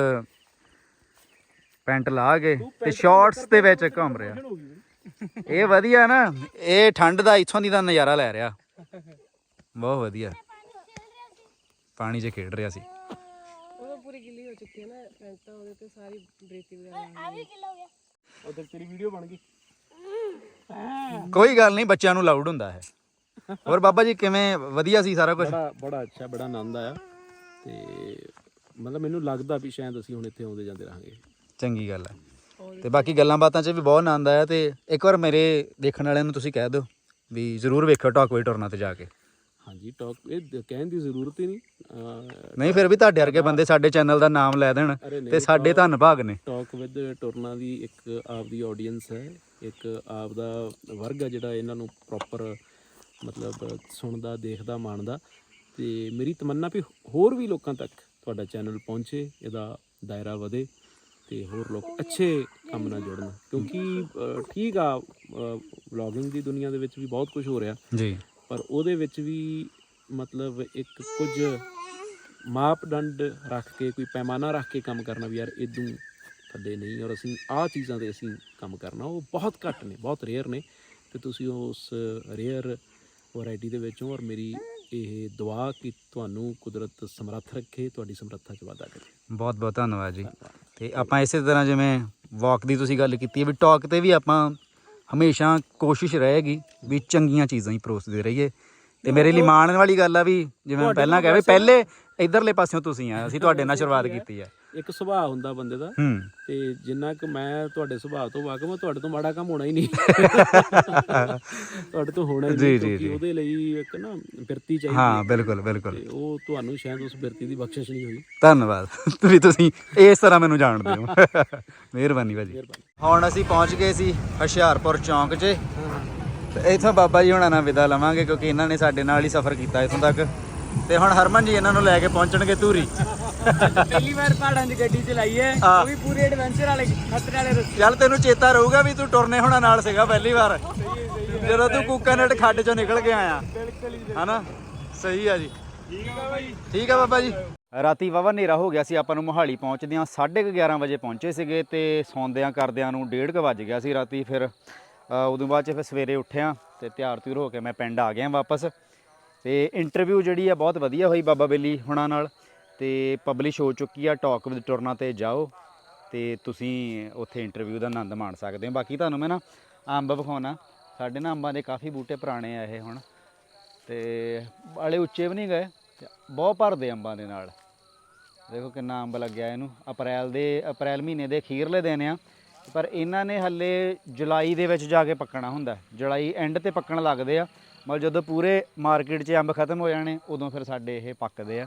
ਪੈਂਟ ਲਾ ਕੇ ਤੇ ਸ਼ਾਰਟਸ ਦੇ ਵਿੱਚ ਘੁੰਮ ਰਿਹਾ। ਇਹ ਵਧੀਆ ਨਾ ਇਹ ਠੰਡ ਦਾ ਇੱਥੋਂ ਦੀ ਦਾ ਨਜ਼ਾਰਾ ਲੈ ਰਿਹਾ। ਬਹੁਤ ਵਧੀਆ। ਪਾਣੀ 'ਚ ਖੇਡ ਰਿਹਾ ਸੀ। ਹੋ ਚੁੱਕੀ ਹੈ ਨਾ ਤਾਂ ਉਹਦੇ ਤੇ ਸਾਰੀ ਬ੍ਰੇਤੀ ਵਗੈਰਾ ਉਧਰ ਤੇਰੀ ਵੀਡੀਓ ਬਣ ਗਈ। ਕੋਈ ਗੱਲ ਨਹੀਂ ਬੱਚਿਆਂ ਨੂੰ ਲਾਊਡ ਹੁੰਦਾ ਹੈ। ਹੋਰ ਬਾਬਾ ਜੀ ਕਿਵੇਂ? ਵਧੀਆ ਸੀ ਸਾਰਾ ਕੁਝ ਬੜਾ ਬੜਾ ਅੱਛਾ ਬੜਾ ਆਨੰਦ ਆਇਆ। ਤੇ ਮਤਲਬ ਮੈਨੂੰ ਲੱਗਦਾ ਵੀ ਸ਼ਾਇਦ ਅਸੀਂ ਹੁਣ ਇੱਥੇ ਆਉਂਦੇ ਜਾਂਦੇ ਰਹਾਂਗੇ। ਚੰਗੀ ਗੱਲ ਹੈ। ਤੇ ਬਾਕੀ ਗੱਲਾਂ ਬਾਤਾਂ 'ਚ ਵੀ ਬਹੁਤ ਆਨੰਦ ਆਇਆ ਤੇ ਇੱਕ ਵਾਰ ਮੇਰੇ ਦੇਖਣ ਵਾਲਿਆਂ ਨੂੰ ਤੁਸੀਂ ਕਹਿ ਦਿਓ ਵੀ ਜ਼ਰੂਰ ਵੇਖਿਓ ਟਾਕਵੇ ਟੁਰਨਾ ਤੇ ਜਾ ਕੇ। ਹਾਂਜੀ ਟਾਕ ਇਹ ਦ- ਕਹਿਣ ਦੀ ਜ਼ਰੂਰਤ ਹੀ ਨਹੀਂ। ਅਹ, ਨਹੀਂ ਫਿਰ ਵੀ ਤੁਹਾਡੇ ਵਰਗੇ ਬੰਦੇ ਸਾਡੇ ਚੈਨਲ ਦਾ ਨਾਮ ਲੈ ਦੇਣ ਅਰੇ ਨਹੀਂ ਤੇ ਸਾਡੇ ਧੰਨ ਭਾਗ ਨੇ। ਟਾਕ ਵਿਦ ਟੁਰਨਾ ਦੀ ਇੱਕ ਆਪਦੀ ਆਡੀਅנס ਹੈ ਇੱਕ ਆਪਦਾ ਵਰਗ ਹੈ ਜਿਹੜਾ ਇਹਨਾਂ ਨੂੰ ਪ੍ਰੋਪਰ ਮਤਲਬ ਸੁਣਦਾ ਦੇਖਦਾ ਮਾਣਦਾ। ਤੇ ਮੇਰੀ ਤਮੰਨਾ ਵੀ ਹੋਰ ਵੀ ਲੋਕਾਂ ਤੱਕ ਤੁਹਾਡਾ ਚੈਨਲ ਪਹੁੰਚੇ ਇਹਦਾ ਦਾਇਰਾ ਵਧੇ ਤੇ ਹੋਰ ਲੋਕ ਅੱਛੇ ਕੰਮ ਨਾਲ ਜੁੜਨ। ਕਿਉਂਕਿ ਅਹ, ਠੀਕ ਆ ਵਲੌਗਿੰਗ ਦੀ ਦੁਨੀਆ ਦੇ ਵਿੱਚ ਵੀ ਬਹੁਤ ਕੁਝ ਹੋ ਰਿਹਾ। ਜੀ। ਪਰ ਉਹਦੇ ਵਿੱਚ ਵੀ ਮਤਲਬ ਇੱਕ ਕੁਝ ਮਾਪਦੰਡ ਰੱਖ ਕੇ, ਕੋਈ ਪੈਮਾਨਾ ਰੱਖ ਕੇ ਕੰਮ ਕਰਨਾ ਵੀ ਯਾਰ ਇਦੋਂ ਥੱਲੇ ਨਹੀਂ ਔਰ ਅਸੀਂ ਆਹ ਚੀਜ਼ਾਂ ਤੇ ਅਸੀਂ ਕੰਮ ਕਰਨਾ, ਉਹ ਬਹੁਤ ਘੱਟ ਨੇ, ਬਹੁਤ ਰੇਅਰ ਨੇ ਤੇ ਤੁਸੀਂ ਉਸ ਰੇਅਰ ਵੈਰਾਈਟੀ ਦੇ ਵਿੱਚੋਂ ਔਰ ਮੇਰੀ ਇਹ ਦੁਆ ਕਿ ਤੁਹਾਨੂੰ ਕੁਦਰਤ ਸਮਰੱਥ ਰੱਖੇ, ਤੁਹਾਡੀ ਸਮਰੱਥਾ 'ਚ ਵਾਧਾ ਕਰੇ। ਬਹੁਤ ਬਹੁਤ ਧੰਨਵਾਦ ਜੀ। ਤੇ ਆਪਾਂ ਇਸੇ ਤਰ੍ਹਾਂ ਜਿਵੇਂ ਵਾਕ ਦੀ ਤੁਸੀਂ ਗੱਲ ਕੀਤੀ ਹੈ ਵੀ ਟਾਕ ਤੇ ਵੀ ਆਪਾਂ ਹਮੇਸ਼ਾ ਕੋਸ਼ਿਸ਼ ਰਹੇਗੀ ਵੀ ਚੰਗੀਆਂ ਚੀਜ਼ਾਂ ਹੀ ਪਰੋਸਦੇ ਰਹੀਏ। ਤੇ ਮੇਰੇ ਲਈ ਮਾਣ ਵਾਲੀ ਗੱਲ ਆ ਵੀ ਜਿਵੇਂ ਮੈਂ ਪਹਿਲਾਂ ਕਿਹਾ ਵੀ ਪਹਿਲੇ ਇਧਰਲੇ ਪਾਸਿਓਂ ਤੁਸੀਂ ਆ ਅਸੀਂ ਤੁਹਾਡੇ ਨਾਲ ਸ਼ੁਰੂਆਤ ਕੀਤੀ ਆ। ਇੱਕ ਸੁਭਾਅ ਹੁੰਦਾ ਬੰਦੇ ਦਾ ਹੂੰ। ਤੇ ਜਿੰਨਾ ਕਿ ਮੈਂ ਤੁਹਾਡੇ ਸੁਭਾਅ ਤੋਂ ਵਾਕਫ ਹਾਂ ਤੁਹਾਡੇ ਤੋਂ ਮਾੜਾ ਕੰਮ ਹੋਣਾ ਹੀ ਨਹੀਂ। ਤੁਹਾਡੇ ਤੋਂ ਹੋਣਾ ਹੀ ਨਹੀਂ ਕਿਉਂਕਿ। ਉਹਦੇ ਲਈ ਇੱਕ ਨਾ ਬਿਰਤੀ ਚਾਹੀਦੀ ਹਾਂ ਹੈ। ਬਿਲਕੁਲ ਬਿਲਕੁਲ। ਉਹ ਤੁਹਾਨੂੰ ਸ਼ਾਇਦ ਉਸ ਬਿਰਤੀ ਦੀ ਬਖਸ਼ਿਸ਼ ਨਹੀਂ ਹੋਈ। ਧੰਨਵਾਦ। ਤੁਸੀਂ ਤੁਸੀਂ ਇਸ ਤਰ੍ਹਾਂ ਮੈਨੂੰ ਜਾਣਦੇ ਹੋ। ਮਿਹਰਬਾਨੀ ਭਾਜੀ। ਹੁਣ ਅਸੀਂ ਪਹੁੰਚ ਗਏ ਸੀ ਹੁਸ਼ਿਆਰਪੁਰ ਚੌਂਕ 'ਚ। ਇੱਥੋਂ ਬਾਬਾ ਜੀ ਹੁਣਾਂ ਨਾਲ ਵਿਦਾ ਲਵਾਂਗੇ ਕਿਉਂਕਿ ਇਹਨਾਂ ਨੇ ਸਾਡੇ ਨਾਲ ਹੀ ਸਫ਼ਰ ਕੀਤਾ ਇੱਥੋਂ ਤੱਕ। ਤੇ ਹੁਣ ਹਰਮਨ ਜੀ ਇਹਨਾਂ ਨੂੰ ਲੈ ਕੇ ਪਹੁੰਚਣਗੇ ਧੂਰੀ। ਪਹਿਲੀ ਵਾਰ ਪਹਾੜਾਂ 'ਚ ਗੱਡੀ ਚਲਾਈ ਹੈ। ਹਾਂ। ਉਹ ਵੀ ਪੂਰੇ ਐਡਵੈਂਚਰ ਵਾਲੇ ਖਤਰੇ ਵਾਲੇ ਰਸਤੇ। ਚੱਲ ਤੈਨੂੰ ਚੇਤਾ ਰਹੂਗਾ ਵੀ ਤੂੰ ਟੁਰਨੇ ਹੋਣਾ ਨਾਲ ਸੀਗਾ ਪਹਿਲੀ ਵਾਰ। ਜਦੋਂ ਤੂੰ ਕੁੱਕਾਨਟ ਖੱਡ ਚੋਂ ਨਿਕਲ ਕੇ ਆਇਆ। ਹਨਾ? ਸਹੀ ਆ ਜੀ। ਠੀਕ ਆ ਬਾਈ। ਠੀਕ ਆ ਬਾਬਾ ਜੀ। ਰਾਤੀ ਵਾਵਾ ਹਨੇਰਾ ਹੋ ਗਿਆ ਸੀ ਆਪਾਂ ਨੂੰ ਮੋਹਾਲੀ ਪਹੁੰਚਦਿਆਂ 11:30 ਵਜੇ ਪਹੁੰਚੇ ਸੀਗੇ ਤੇ ਸੌਂਦਿਆਂ ਕਰਦਿਆਂ ਨੂੰ 1:30 ਵੱਜ ਗਿਆ ਸੀ ਰਾਤੀ ਫਿਰ ਅ, ਉਦੋਂ ਬਾਅਦ ਚ ਫਿਰ ਸਵੇਰੇ ਉੱਠਿਆ ਤੇ ਤਿਆਰ ਤਿਉਰ ਹੋ ਕੇ ਮੈਂ ਪਿੰਡ ਆ ਗਿਆ ਵਾਪਸ। ਤੇ ਇੰਟਰਵਿਊ ਜਿਹੜੀ ਆ ਬਹੁਤ ਵਧੀਆ ਹੋਈ ਬਾਬਾ ਬੇਲੀ ਹੁਣਾਂ ਨਾਲ। ਤੇ ਪਬਲਿਸ਼ ਹੋ ਚੁੱਕੀ ਆ ਟਾਕ ਵਿਦ ਟੁਰਨਾ ਤੇ ਜਾਓ ਤੇ ਤੁਸੀਂ ਉੱਥੇ ਇੰਟਰਵਿਊ ਦਾ ਆਨੰਦ ਮਾਣ ਸਕਦੇ ਹੋ। ਬਾਕੀ ਤੁਹਾਨੂੰ ਮੈਂ ਨਾ ਅੰਬ ਵਿਖਾਉਣਾ। ਸਾਡੇ ਨਾ ਅੰਬਾਂ ਦੇ ਕਾਫੀ ਬੂਟੇ ਪੁਰਾਣੇ ਆ ਇਹ ਹੁਣ। ਤੇ ਵਾਲੇ ਉੱਚੇ ਵੀ ਨਹੀਂ ਗਏ, ਤੇ ਬਹੁਤ ਭਰਦੇ ਅੰਬਾਂ ਦੇ ਨਾਲ। ਦੇਖੋ ਕਿੰਨਾ ਅੰਬ ਲੱਗਿਆ ਇਹਨੂੰ। ਅਪ੍ਰੈਲ ਦੇ, ਅਪ੍ਰੈਲ ਮਹੀਨੇ ਦੇ ਅਖੀਰਲੇ ਦਿਨ ਆ। ਪਰ ਇਹਨਾਂ ਨੇ ਹੱਲੇ ਜੁਲਾਈ ਦੇ ਵਿੱਚ ਜਾ ਕੇ ਪੱਕਣਾ ਹੁੰਦਾ। ਜੁਲਾਈ ਐਂਡ ਤੇ ਪੱਕਣ ਲੱਗਦੇ ਆ। ਮਤਲਬ ਜਦੋਂ ਪੂਰੇ ਮਾਰਕੀਟ 'ਚ ਅੰਬ ਖਤਮ ਹੋ ਜਾਣੇ, ਉਦੋਂ ਫਿਰ ਸਾਡੇ ਇਹ ਪੱਕਦੇ ਆ।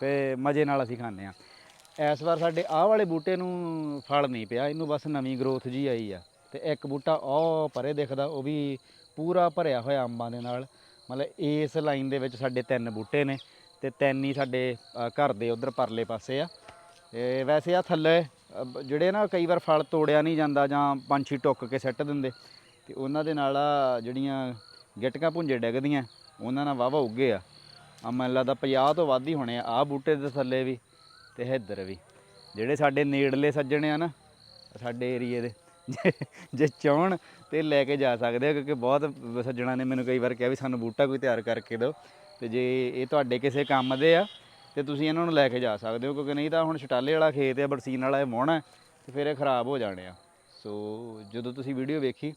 ਤੇ ਮਜ਼ੇ ਨਾਲ ਅਸੀਂ ਖਾਂਦੇ ਆ ਇਸ ਵਾਰ ਸਾਡੇ ਆਹ ਵਾਲੇ ਬੂਟੇ ਨੂੰ ਫਲ ਨਹੀਂ ਪਿਆ, ਇਹਨੂੰ ਬਸ ਨਵੀਂ ਗਰੋਥ ਜੀ ਆਈ ਆ। ਤੇ ਇੱਕ ਬੂਟਾ ਉਹ ਪਰੇ ਦਿਖਦਾ, ਉਹ ਵੀ ਪੂਰਾ ਭਰਿਆ ਹੋਇਆ ਅੰਬਾਂ ਦੇ ਨਾਲ। ਮਤਲਬ ਇਸ ਲਾਈਨ ਦੇ ਵਿੱਚ ਸਾਡੇ ਤਿੰਨ ਬੂਟੇ ਨੇ ਤੇ ਤਿੰਨ ਹੀ ਸਾਡੇ ਘਰ ਦੇ ਉਧਰ ਪਰਲੇ ਪਾਸੇ ਆ। ਤੇ ਵੈਸੇ ਆ ਥੱਲੇ ਜਿਹੜੇ ਨਾ ਕਈ ਵਾਰ ਫਲ ਤੋੜਿਆ ਨਹੀਂ ਜਾਂਦਾ ਜਾਂ ਪੰਛੀ ਟੁੱਕ ਕੇ ਸੱਟ ਦਿੰਦੇ, ਤੇ ਉਹਨਾਂ ਦੇ ਨਾਲ ਆ ਜਿਹੜੀਆਂ ਗਿਟਕਾਂ ਭੁੰਜੇ ਡਿੱਗਦੀਆਂ, ਉਹਨਾਂ ਨਾਲ ਵਾਵਾ ਉੱਗੇ ਆ। ਆ ਮੈਨੂੰ ਲੱਗਦਾ 50 ਤੋਂ ਵੱਧ ਹੀ ਹੋਣੇ ਆ। ਆ ਬੂਟੇ ਦੇ ਥੱਲੇ ਵੀ ਤੇ ਇੱਧਰ ਵੀ। ਜਿਹੜੇ ਸਾਡੇ ਨੇੜਲੇ ਸੱਜਣ ਆ ਨਾ, ਸਾਡੇ ਏਰੀਏ ਦੇ, ਜੇ- ਜੇ ਚਾਹਣ ਤੇ ਲੈ ਕੇ ਜਾ ਸਕਦੇ ਆ, ਕਿਉਂਕਿ ਬਹੁਤ ਸੱਜਣਾ ਨੇ ਮੈਨੂੰ ਕਈ ਵਾਰ ਕਿਹਾ ਵੀ ਸਾਨੂੰ ਬੂਟਾ ਕੋਈ ਤਿਆਰ ਕਰਕੇ ਦਿਓ। ਤੇ ਜੇ ਇਹ ਤੁਹਾਡੇ ਕਿਸੇ ਕੰਮ ਦੇ ਆ, ਤੇ ਤੁਸੀਂ ਇਹਨਾਂ ਨੂੰ ਲੈ ਕੇ ਜਾ ਸਕਦੇ ਹੋ, ਕਿਉਂਕਿ ਨਹੀਂ ਤਾਂ ਹੁਣ ਛਟਾਲੇ ਵਾਲਾ ਖੇਤ ਆ, ਬਰਸੀਨ ਵਾਲਾ ਇਹ ਮੋਹਣਾ ਹੈ, ਤੇ ਫਿਰ ਇਹ ਖਰਾਬ ਹੋ ਜਾਣੇ ਆ। ਸੋ ਜਦੋਂ ਤੁਸੀਂ ਵੀਡੀਓ ਵੇਖੀ,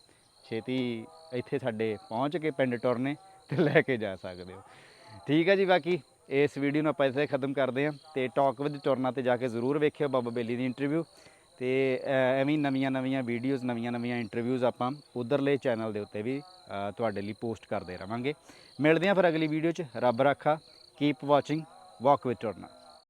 ਛੇਤੀ ਇੱਥੇ ਸਾਡੇ ਪਹੁੰਚ ਕੇ ਪਿੰਡ ਟੁਰਨੇ ਤੇ ਲੈ ਕੇ ਜਾ ਸਕਦੇ ਹੋ। ਠੀਕ ਹੈ ਜੀ, ਬਾਕੀ ਇਸ ਵੀਡੀਓ ਨੂੰ ਆਪਾਂ ਇੱਥੇ ਖਤਮ ਕਰਦੇ ਹਾਂ ਤੇ ਟਾਕ ਵਿਦ ਟੁਰਨਾ ਤੇ ਜਾ ਕੇ ਜ਼ਰੂਰ ਵੇਖਿਓ ਬਾਬਾ ਬੇਲੀ ਦੀ ਇੰਟਰਵਿਊ ਤੇ ਐਵੇਂ ਨਵੀਆਂ ਨਵੀਆਂ ਵੀਡੀਓਜ਼ ਨਵੀਆਂ ਨਵੀਆਂ ਇੰਟਰਵਿਊਜ਼ ਆਪਾਂ ਉਧਰਲੇ ਚੈਨਲ ਦੇ ਉੱਤੇ ਵੀ ਤੁਹਾਡੇ ਲਈ ਪੋਸਟ ਕਰਦੇ ਰਵਾਂਗੇ। ਮਿਲਦੇ ਹਾਂ ਫਿਰ ਅਗਲੀ ਵੀਡੀਓ 'ਚ। ਰੱਬ ਰਾਖਾ। Keep watching walk with Turna